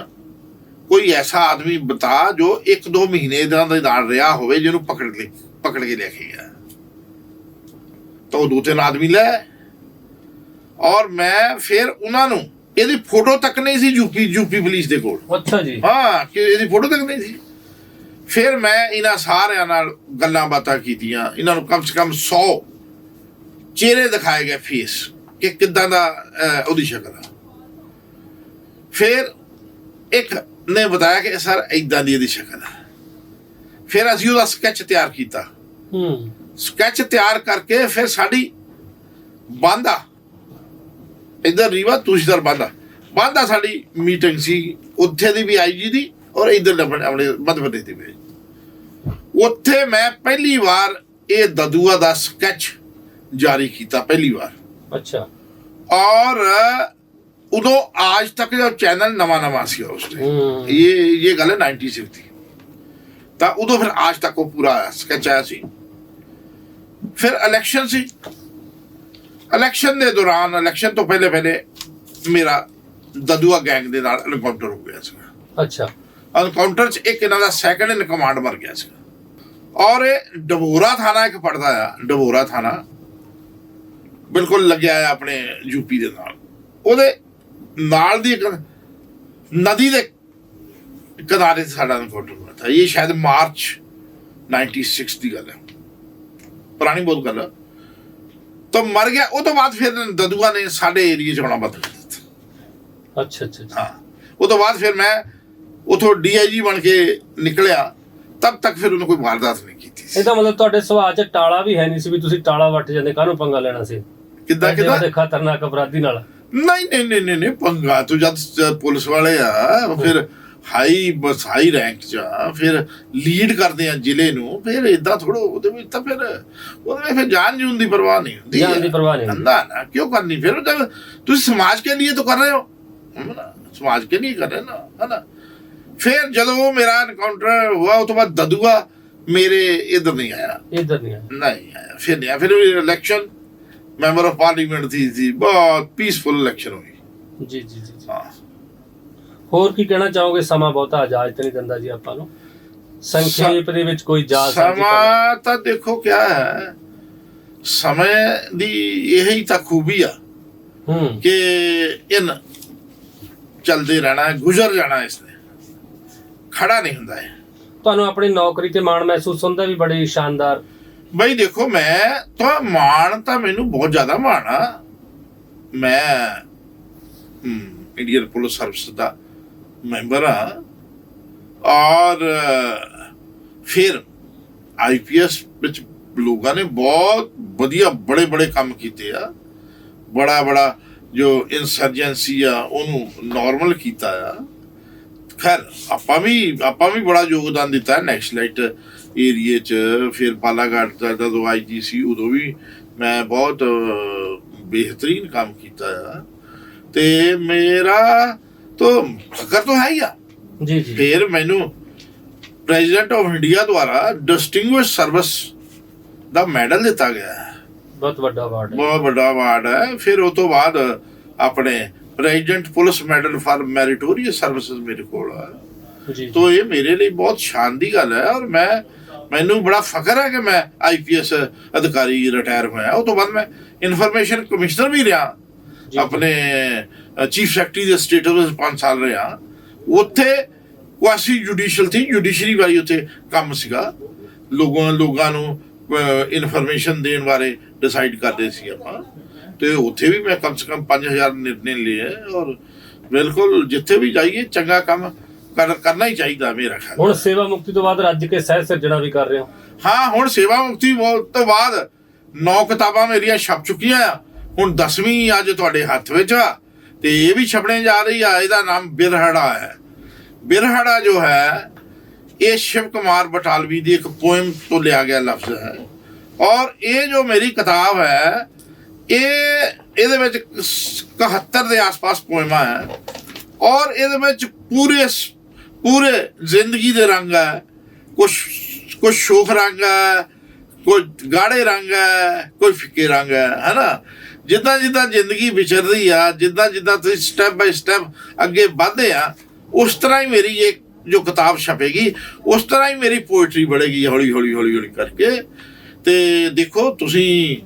S1: ਕੋਈ ਐਸਾ ਆਦਮੀ ਬਤਾ ਜੋ ਇੱਕ ਦੋ ਮਹੀਨੇ ਦਾ ਦਾ ਨਾਲ ਰਿਹਾ ਹੋਵੇ ਜਿਹਨੂੰ ਪਕੜ ਲੈ ਪਕੜ ਕੇ ਲੈ ਕੇ ਗਿਆ। ਤਾਂ ਉਹ ਦੋ ਤਿੰਨ ਆਦਮੀ ਲੈ ਔਰ ਮੈਂ ਫਿਰ ਉਹਨਾਂ ਨੂੰ ਇਹਦੀ ਫੋਟੋ ਤੱਕ ਨਹੀਂ ਸੀ ਯੂਪੀ ਯੂਪੀ ਪੁਲਿਸ ਦੇ ਕੋਲ।
S2: ਅੱਛਾ ਜੀ।
S1: ਹਾਂ ਕਿ ਇਹਦੀ ਫੋਟੋ ਤੱਕ ਨਹੀਂ ਸੀ। ਫਿਰ ਮੈਂ ਇਹਨਾਂ ਸਾਰਿਆਂ ਨਾਲ ਗੱਲਾਂ ਬਾਤਾਂ ਕੀਤੀਆਂ। ਇਹਨਾਂ ਨੂੰ ਕਮ ਸੇ ਕਮ 100 ਚਿਹਰੇ ਦਿਖਾਏ ਗਏ ਫੇਸ ਕਿ ਕਿੱਦਾਂ ਦਾ ਉਹਦੀ ਸ਼ਕਲ ਆ। ਫਿਰ ਇੱਕ ਨੇ ਬਤਾਇਆ ਕਿ ਸਰ ਇਦਾਂ ਦੀ ਇਹਦੀ ਸ਼ਕਲ ਆ। ਫਿਰ ਅਸੀਂ ਉਹਦਾ ਸਕੈਚ ਤਿਆਰ ਕੀਤਾ।
S2: ਹੂੰ।
S1: ਸਕੈਚ ਤਿਆਰ ਕਰਕੇ ਫਿਰ ਸਾਡੀ ਬਾਂਦਾ ਇਧਰ ਰੀਵਾ ਤੁਸ਼ਦਰ ਬਾਂਦਾ ਬਾਂਦਾ ਸਾਡੀ ਮੀਟਿੰਗ ਸੀ ਉੱਥੇ ਦੀ ਵੀ ਆਈਜੀ ਦੀ ਔਰ ਇਧਰ ਆਪਣੇ ਮੱਧ ਦੀ ਵੀ ਉੱਥੇ ਮੈਂ ਪਹਿਲੀ ਵਾਰ ਇਹ ਦਦੂਆ ਦਾ ਸਕੈਚ ਜਾਰੀ ਕੀਤਾ ਪਹਿਲੀ ਵਾਰ।
S2: ਅੱਛਾ।
S1: ਔਰ ਉਦੋਂ ਆਜ ਤੱਕ ਜੋ ਚੈਨਲ ਨਵਾਂ ਨਵਾਂ ਸੀ ਉਸ
S2: ਟਾਈਮ
S1: ਇਹ ਇਹ ਗੱਲ ਹੈ 96 ਦੀ। ਤਾਂ ਉਦੋਂ ਫਿਰ ਆਜ ਤੱਕ ਉਹ ਪੂਰਾ ਸਕੈਚ ਆਇਆ ਸੀ। ਫਿਰ ਇਲੈਕਸ਼ਨ ਸੀ। ਇਲੈਕਸ਼ਨ ਦੇ ਦੌਰਾਨ ਇਲੈਕਸ਼ਨ ਤੋਂ ਪਹਿਲੇ ਪਹਿਲੇ ਮੇਰਾ ਦਦੂਆ ਗੈਂਗ ਦੇ ਨਾਲ ਐਨਕਾਊਂਟਰ ਹੋ ਗਿਆ ਸੀ
S2: ਅੱਛਾ।
S1: ਐਨਕਾਊਂਟਰ 'ਚ ਇੱਕ ਇਹਨਾਂ ਦਾ ਸੈਕੰਡ ਇਨ ਕਮਾਂਡ ਮਰ ਗਿਆ ਸੀ ਔਰ ਇਹ ਡਬੋਰਾ ਥਾਣਾ ਇੱਕ ਪੜਦਾ ਆ ਡਬੋਰਾ ਥਾਣਾ। ਬਿਲਕੁਲ ਲੱਗਿਆ ਆ ਆਪਣੇ ਯੂਪੀ ਦੇ ਨਾਲ। ਉਹਦੇ ਨਾਲ ਦੀ ਇੱਕ ਨਦੀ ਦੇ ਕਿਨਾਰੇ ਤੇ ਸਾਡਾ ਐਨਕਾਊਂਟਰ ਹੋਇਆ था ਇਹ ਸ਼ਾਇਦ ਮਾਰਚ 96 ਦੀ ਗੱਲ ਹੈ। ਪੁਰਾਣੀ ਬਹੁਤ ਗੱਲ ਹੈ ਤਾਂ ਮਰ ਗਿਆ ਉਹ ਤੋਂ ਬਾਅਦ ਫਿਰ ਦਦੂਆ ਨੇ ਸਾਡੇ ਏਰੀਏ 'ਚ ਆਉਣਾ ਬੰਦ ਕਰ ਦਿੱਤਾ।
S2: ਅੱਛਾ ਅੱਛਾ।
S1: ਹਾਂ। ਉਹ ਤੋਂ ਬਾਅਦ ਫਿਰ ਮੈਂ ਉਥੋਂ ਡੀਆਈਜੀ ਬਣ ਕੇ ਨਿਕਲਿਆ ਤਬ ਤੱਕ ਫਿਰ ਉਹਨੇ ਕੋਈ ਵਾਰਦਾਤ ਨਹੀਂ ਕੀਤੀ ਸੀ।
S2: ਇਹਦਾ ਮਤਲਬ ਤੁਹਾਡੇ ਸੁਭਾਅ 'ਚ ਟਾਲਾ ਵੀ ਹੈ ਨਹੀਂ ਸੀ ਵੀ ਤੁਸੀਂ ਟਾਲਾ ਵੱਟ ਜਾਂਦੇ ਕਾਹਨੂੰ ਪੰਗਾ ਲੈਣਾ ਸੀ?
S1: ਕਿੱਦਾਂ ਕਿੱਦਾਂ?
S2: ਵੱਡੇ ਖਤਰਨਾਕ ਅਪਰਾਧੀ ਨਾਲ।
S1: ਨਹੀਂ ਨਹੀਂ ਨਹੀਂ ਨਹੀਂ ਪੰਗਾ ਤੂੰ ਜਦ ਪੁਲਿਸ ਵਾਲੇ ਆ ਫਿਰ ਹਾਈ ਬਸ ਹਾਈ ਰੈਂਕ ਚ ਆ ਫਿਰ ਲੀਡ ਕਰਦੇ ਆ ਜ਼ਿਲ੍ਹੇ ਨੂੰ ਫਿਰ ਇਦਾਂ ਥੋੜਾ ਉਹਦੇ ਵਿੱਚ ਤਾਂ ਫਿਰ ਉਹਦੇ ਵਿੱਚ ਜਾਨ ਜੂਨ ਦੀ ਪਰਵਾਹ ਨਹੀਂ ਹੁੰਦੀ।
S2: ਜਾਨ ਦੀ ਪਰਵਾਹ ਨਹੀਂ ਹੁੰਦਾ।
S1: ਨਾ ਕਿਉਂ ਕਰਨੀ? ਫਿਰ ਜਦ ਤੁਸੀਂ ਸਮਾਜ ਕੇ ਲਈ ਤਾਂ ਕਰ ਰਹੇ ਹੋ। ਸਮਾਜ ਕੇ ਨਹੀਂ ਕਰ ਰਹੇ ਨਾ ਹਨਾ? ਫਿਰ ਜਦੋਂ ਮੇਰਾ ਐਨਕਾਊਂਟਰ ਹੋਇਆ ਉਸ ਤੋਂ ਬਾਅਦ ਦਦੂਆ ਮੇਰੇ ਇਧਰ ਨਹੀਂ ਆਇਆ।
S2: ਇਧਰ ਨਹੀਂ ਆਇਆ।
S1: ਨਹੀਂ ਆਇਆ ਫਿਰ ਨਹੀਂ ਫਿਰ ਇਲੈਕਸ਼ਨ ਮੈਂਬਰ ਆਫ ਪਾਰਲੀਮੈਂਟ ਦੀ ਸੀ ਬਹੁਤ ਪੀਸਫੁਲ ਇਲੈਕਸ਼ਨ ਹੋਈ।
S2: ਜੀ ਜੀ ਜੀ।
S1: ਹਾਂ।
S2: ਹੋਰ ਕੀ ਕਹਿਣਾ ਚਾਹੋਗੇ? ਸਮਾਂ ਬਹੁਤਾ ਇਜਾਜ਼ਤ ਨਹੀਂ ਦਿੰਦਾ ਜੀ ਆਪਾਂ ਨੂੰ। ਸੰਖੇਪ ਦੇ ਵਿੱਚ ਕੋਈ ਕਰੋ।
S1: ਸਮਾਂ ਤਾਂ ਦੇਖੋ ਕਿਆ ਹੈ। ਸਮੇਂ ਦੀ ਇਹੀ ਤਾਂ ਖੂਬੀ ਆ
S2: ਹੂੰ।
S1: ਕਿ ਇਨ ਚਲਦੇ ਰਹਿਣਾ ਹੈ ਗੁਜ਼ਰ ਜਾਣਾ ਇਸਨੇ। ਖੜਾ ਨਹੀਂ ਹੁੰਦਾ ਹੈ
S2: ਤੁਹਾਨੂੰ ਆਪਣੀ ਨੌਕਰੀ ਤੇ ਮਾਣ ਮਹਿਸੂਸ ਹੁੰਦਾ ਵੀ ਬੜੀ ਸ਼ਾਨਦਾਰ?
S1: ਬਈ ਦੇਖੋ ਮੈਂ ਤਾਂ ਮਾਣ ਤਾਂ ਮੈਨੂੰ ਬਹੁਤ ਜ਼ਿਆਦਾ ਮਾਣ ਆ। ਮੈਂ ਇੰਡੀਅਨ ਪੁਲਿਸ ਸਰਵਿਸ ਦਾ ਮੈਂਬਰ ਆ ਔਰ ਅ, ਫਿਰ ਆਈਪੀਐਸ ਵਿੱਚ ਲੋਕਾਂ ਨੇ ਬਹੁਤ ਵਧੀਆ ਬੜੇ ਬੜੇ ਕੰਮ ਕੀਤੇ ਆ। ਬੜਾ ਬੜਾ ਜੋ ਇਨਸਰਜੈਂਸੀ ਆ ਉਹਨੂੰ ਨਾਰਮਲ ਕੀਤਾ ਆ। ਖੈਰ ਆਪਾਂ ਵੀ ਆਪਾਂ ਵੀ ਬੜਾ ਯੋਗਦਾਨ ਦਿੱਤਾ ਹੈ ਨੈਕਸਲਾਈਟ ਏਰੀਏ ਚ। ਫਿਰ ਬਾਲਾਘਾਟ ਦਾ ਜਦੋਂ ਆਈਜੀ ਸੀ ਉਦੋਂ ਵੀ ਮੈਂ ਬਹੁਤ ਅਹ, ਬਿਹਤਰੀਨ ਕੰਮ ਕੀਤਾ ਆ। ਤੇ ਮੇਰਾ ਤਾਂ ਫਕਰ ਤਾਂ ਹੈ ਹੀ ਆ।
S2: ਜੀ ਜੀ।
S1: ਫਿਰ ਮੈਨੂੰ ਪ੍ਰੈਜ਼ੀਡੈਂਟ ਆਫ ਇੰਡੀਆ ਦੁਆਰਾ ਡਿਸਟਿੰਗੁਇਸ਼ ਸਰਵਿਸ ਦਾ ਮੈਡਲ ਦਿੱਤਾ ਗਿਆ ਹੈ।
S2: ਬਹੁਤ ਵੱਡਾ ਅਵਾਰਡ ਹੈ।
S1: ਬਹੁਤ ਵੱਡਾ ਅਵਾਰਡ ਹੈ। ਫਿਰ ਉਹ ਤੋਂ ਬਾਅਦ ਆਪਣੇ president police medal for meritorious services ਮੇਰੇ ਕੋਲ ਆ।
S2: ਜੀ ਜੀ।
S1: ਤੋ ਇਹ ਮੇਰੇ ਲਈ ਬਹੁਤ ਸ਼ਾਨ ਦੀ ਗੱਲ ਹੈ ਔਰ ਮੈਂ ਮੈਨੂੰ ਬੜਾ ਫਖਰ ਹੈ ਕਿ ਮੈਂ ਆਈਪੀਐਸ ਅਧਿਕਾਰੀ ਰਿਟਾਇਰ ਹੋਇਆ। ਉਹ ਤੋਂ ਬਾਅਦ ਮੈਂ ਇਨਫੋਰਮੇਸ਼ਨ ਕਮਿਸ਼ਨਰ ਵੀ ਰਿਹਾ
S2: ਜੀ।
S1: ਆਪਣੇ ਚੀਫ ਸੈਕਟਰੀ ਦੇ ਸਟੇਟਸ ਵਿੱਚ 5 ਸਾਲ ਰਿਹਾ। ਉੱਥੇ ਕੁਆਸੀ ਜੁਡੀਸ਼ੀਅਲ ਸੀ ਜੁਡੀਸ਼ਰੀ ਵਾਲੀ ਉੱਥੇ ਕੰਮ ਸੀਗਾ। ਲੋਕਾਂ ਲੋਕਾਂ ਨੂੰ ਇਨਫੋਰਮੇਸ਼ਨ ਦੇਣ ਬਾਰੇ ਡਿਸਾਈਡ ਕਰਦੇ ਸੀ ਆਪਾਂ। ਤੇ ਉੱਥੇ ਵੀ ਮੈਂ ਕਮ ਸੇ ਕਮ 5000 ਨਿਰਣੇ ਲਏ ਔਰ ਬਿਲਕੁਲ ਜਿੱਥੇ ਵੀ ਜਾਈਏ ਚੰਗਾ ਕੰਮ ਕਰ- ਕਰਨਾ ਹੀ ਚਾਹੀਦਾ ਮੇਰਾ ਖਿਆਲ।
S2: ਹੁਣ ਸੇਵਾ ਮੁਕਤੀ ਤੋਂ ਬਾਅਦ ਰੱਜ ਕੇ ਸਹਿ ਸਿਰਜਣਾ ਵੀ ਕਰ ਰਹੇ ਹੋ?
S1: ਹਾਂ ਹੁਣ ਸੇਵਾ ਮੁਕਤੀ ਤੋਂ ਬਾਅਦ ਨੌ ਕਿਤਾਬਾਂ ਮੇਰੀਆਂ ਛਪ ਚੁੱਕੀਆਂ ਆ। ਹੁਣ 10ਵੀਂ ਅੱਜ ਤੁਹਾਡੇ ਹੱਥ ਵਿੱਚ ਆ। ਤੇ ਇਹ ਵੀ ਛਪਣੇ ਜਾ ਰਹੀ ਆ ਇਹਦਾ ਨਾਮ ਬਿਰਹੜਾ ਹੈ ਬਿਰਹੜਾ ਜੋ ਹੈ ਇਹ ਸ਼ਿਵ ਕੁਮਾਰ ਬਟਾਲਵੀ ਦੀ ਇੱਕ ਪੋਇਮ ਤੋਂ ਲਿਆ ਗਿਆ ਲਫ਼ਜ਼ ਹੈ ਔਰ ਇਹ ਜੋ ਮੇਰੀ ਕਿਤਾਬ ਹੈ ਇਹ ਇਹਦੇ ਵਿੱਚ 71 ਦੇ ਆਸ-ਪਾਸ ਪੋਇਮਾਂ ਹੈ ਔਰ ਇਹਦੇ ਵਿੱਚ ਪੂਰੇ ਸ- ਪੂਰੇ ਜ਼ਿੰਦਗੀ ਦੇ ਰੰਗ ਹੈ ਕੁਝ ਕੁਝ ਸ਼ੋਖ ਰੰਗ ਹੈ ਕੋਈ ਗਾੜੇ ਰੰਗ ਹੈ ਕੋਈ ਫਿੱਕੇ ਰੰਗ ਹੈ ਹੈਨਾ ਜਿੱਦਾਂ ਜਿੱਦਾਂ ਜ਼ਿੰਦਗੀ ਵਿਚਰਦੀ ਆ, ਜਿੱਦਾਂ ਜਿੱਦਾਂ ਤੁਸੀਂ ਸਟੈਪ ਬਾਈ ਸਟੈਪ ਅੱਗੇ ਵਧਦੇ ਆ, ਉਸ ਤਰ੍ਹਾਂ ਹੀ ਮੇਰੀ ਇਹ ਜੋ ਕਿਤਾਬ ਛਪੇਗੀ, ਉਸ ਤਰ੍ਹਾਂ ਹੀ ਮੇਰੀ ਪੋਇਟਰੀ ਬੜੇਗੀ ਹੌਲੀ ਹੌਲੀ ਹੌਲੀ ਹੌਲੀ ਕਰਕੇ। ਤੇ ਦੇਖੋ, ਤੁਸੀਂ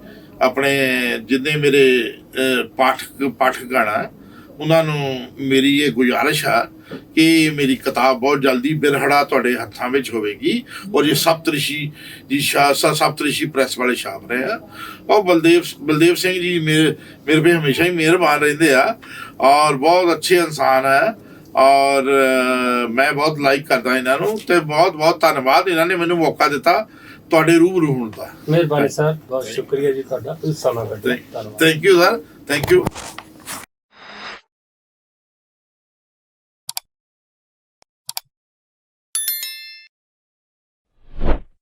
S1: ਆਪਣੇ ਜਿੰਨੇ ਮੇਰੇ ਪਾਠਕ ਪਾਠਕ ਗਾਣਾ, ਉਹਨਾਂ ਨੂੰ ਮੇਰੀ ਇਹ ਗੁਜ਼ਾਰਿਸ਼ ਆ ਕਿ ਮੇਰੀ ਕਿਤਾਬ ਬਹੁਤ ਜਲਦੀ ਬਿਰਹੜਾ ਤੁਹਾਡੇ ਹੱਥਾਂ ਵਿੱਚ ਹੋਵੇਗੀ। ਔਰ ਇਹ ਸਪਤਰਿਸ਼ੀ ਜੀ ਸ਼ਾ ਸ- ਸਪਤਰਿਸ਼ੀ ਪ੍ਰੈਸ ਵਾਲੇ ਛਾਪ ਰਹੇ ਆ। ਔਰ ਬਲਦੇਵ ਬਲਦੇਵ ਸਿੰਘ ਜੀ ਮੇਰੇ ਮੇਰੇ पे ਹਮੇਸ਼ਾ ਹੀ ਮਿਹਰਬਾਨ ਰਹਿੰਦੇ ਆ। ਔਰ ਬਹੁਤ ਅੱਛੇ ਇਨਸਾਨ ਹੈ ਔਰ ਮੈਂ ਬਹੁਤ ਲਾਈਕ ਕਰਦਾ ਇਹਨਾਂ ਨੂੰ ਤੇ ਬਹੁਤ ਬਹੁਤ ਧੰਨਵਾਦ। ਇਹਨਾਂ ਨੇ ਮੈਨੂੰ ਮੌਕਾ ਦਿੱਤਾ ਤੁਹਾਡੇ ਰੂਬਰੂ ਹੋਣ ਦਾ।
S2: ਮਿਹਰਬਾਨੀ ਸਰ। ਬਹੁਤ ਸ਼ੁਕਰੀਆ ਜੀ ਤੁਹਾਡਾ। ਤੁਸੀਂ ਸਮਾਂ ਕੱਢਿਆ। ਧੰਨਵਾਦ
S1: thank you sir thank you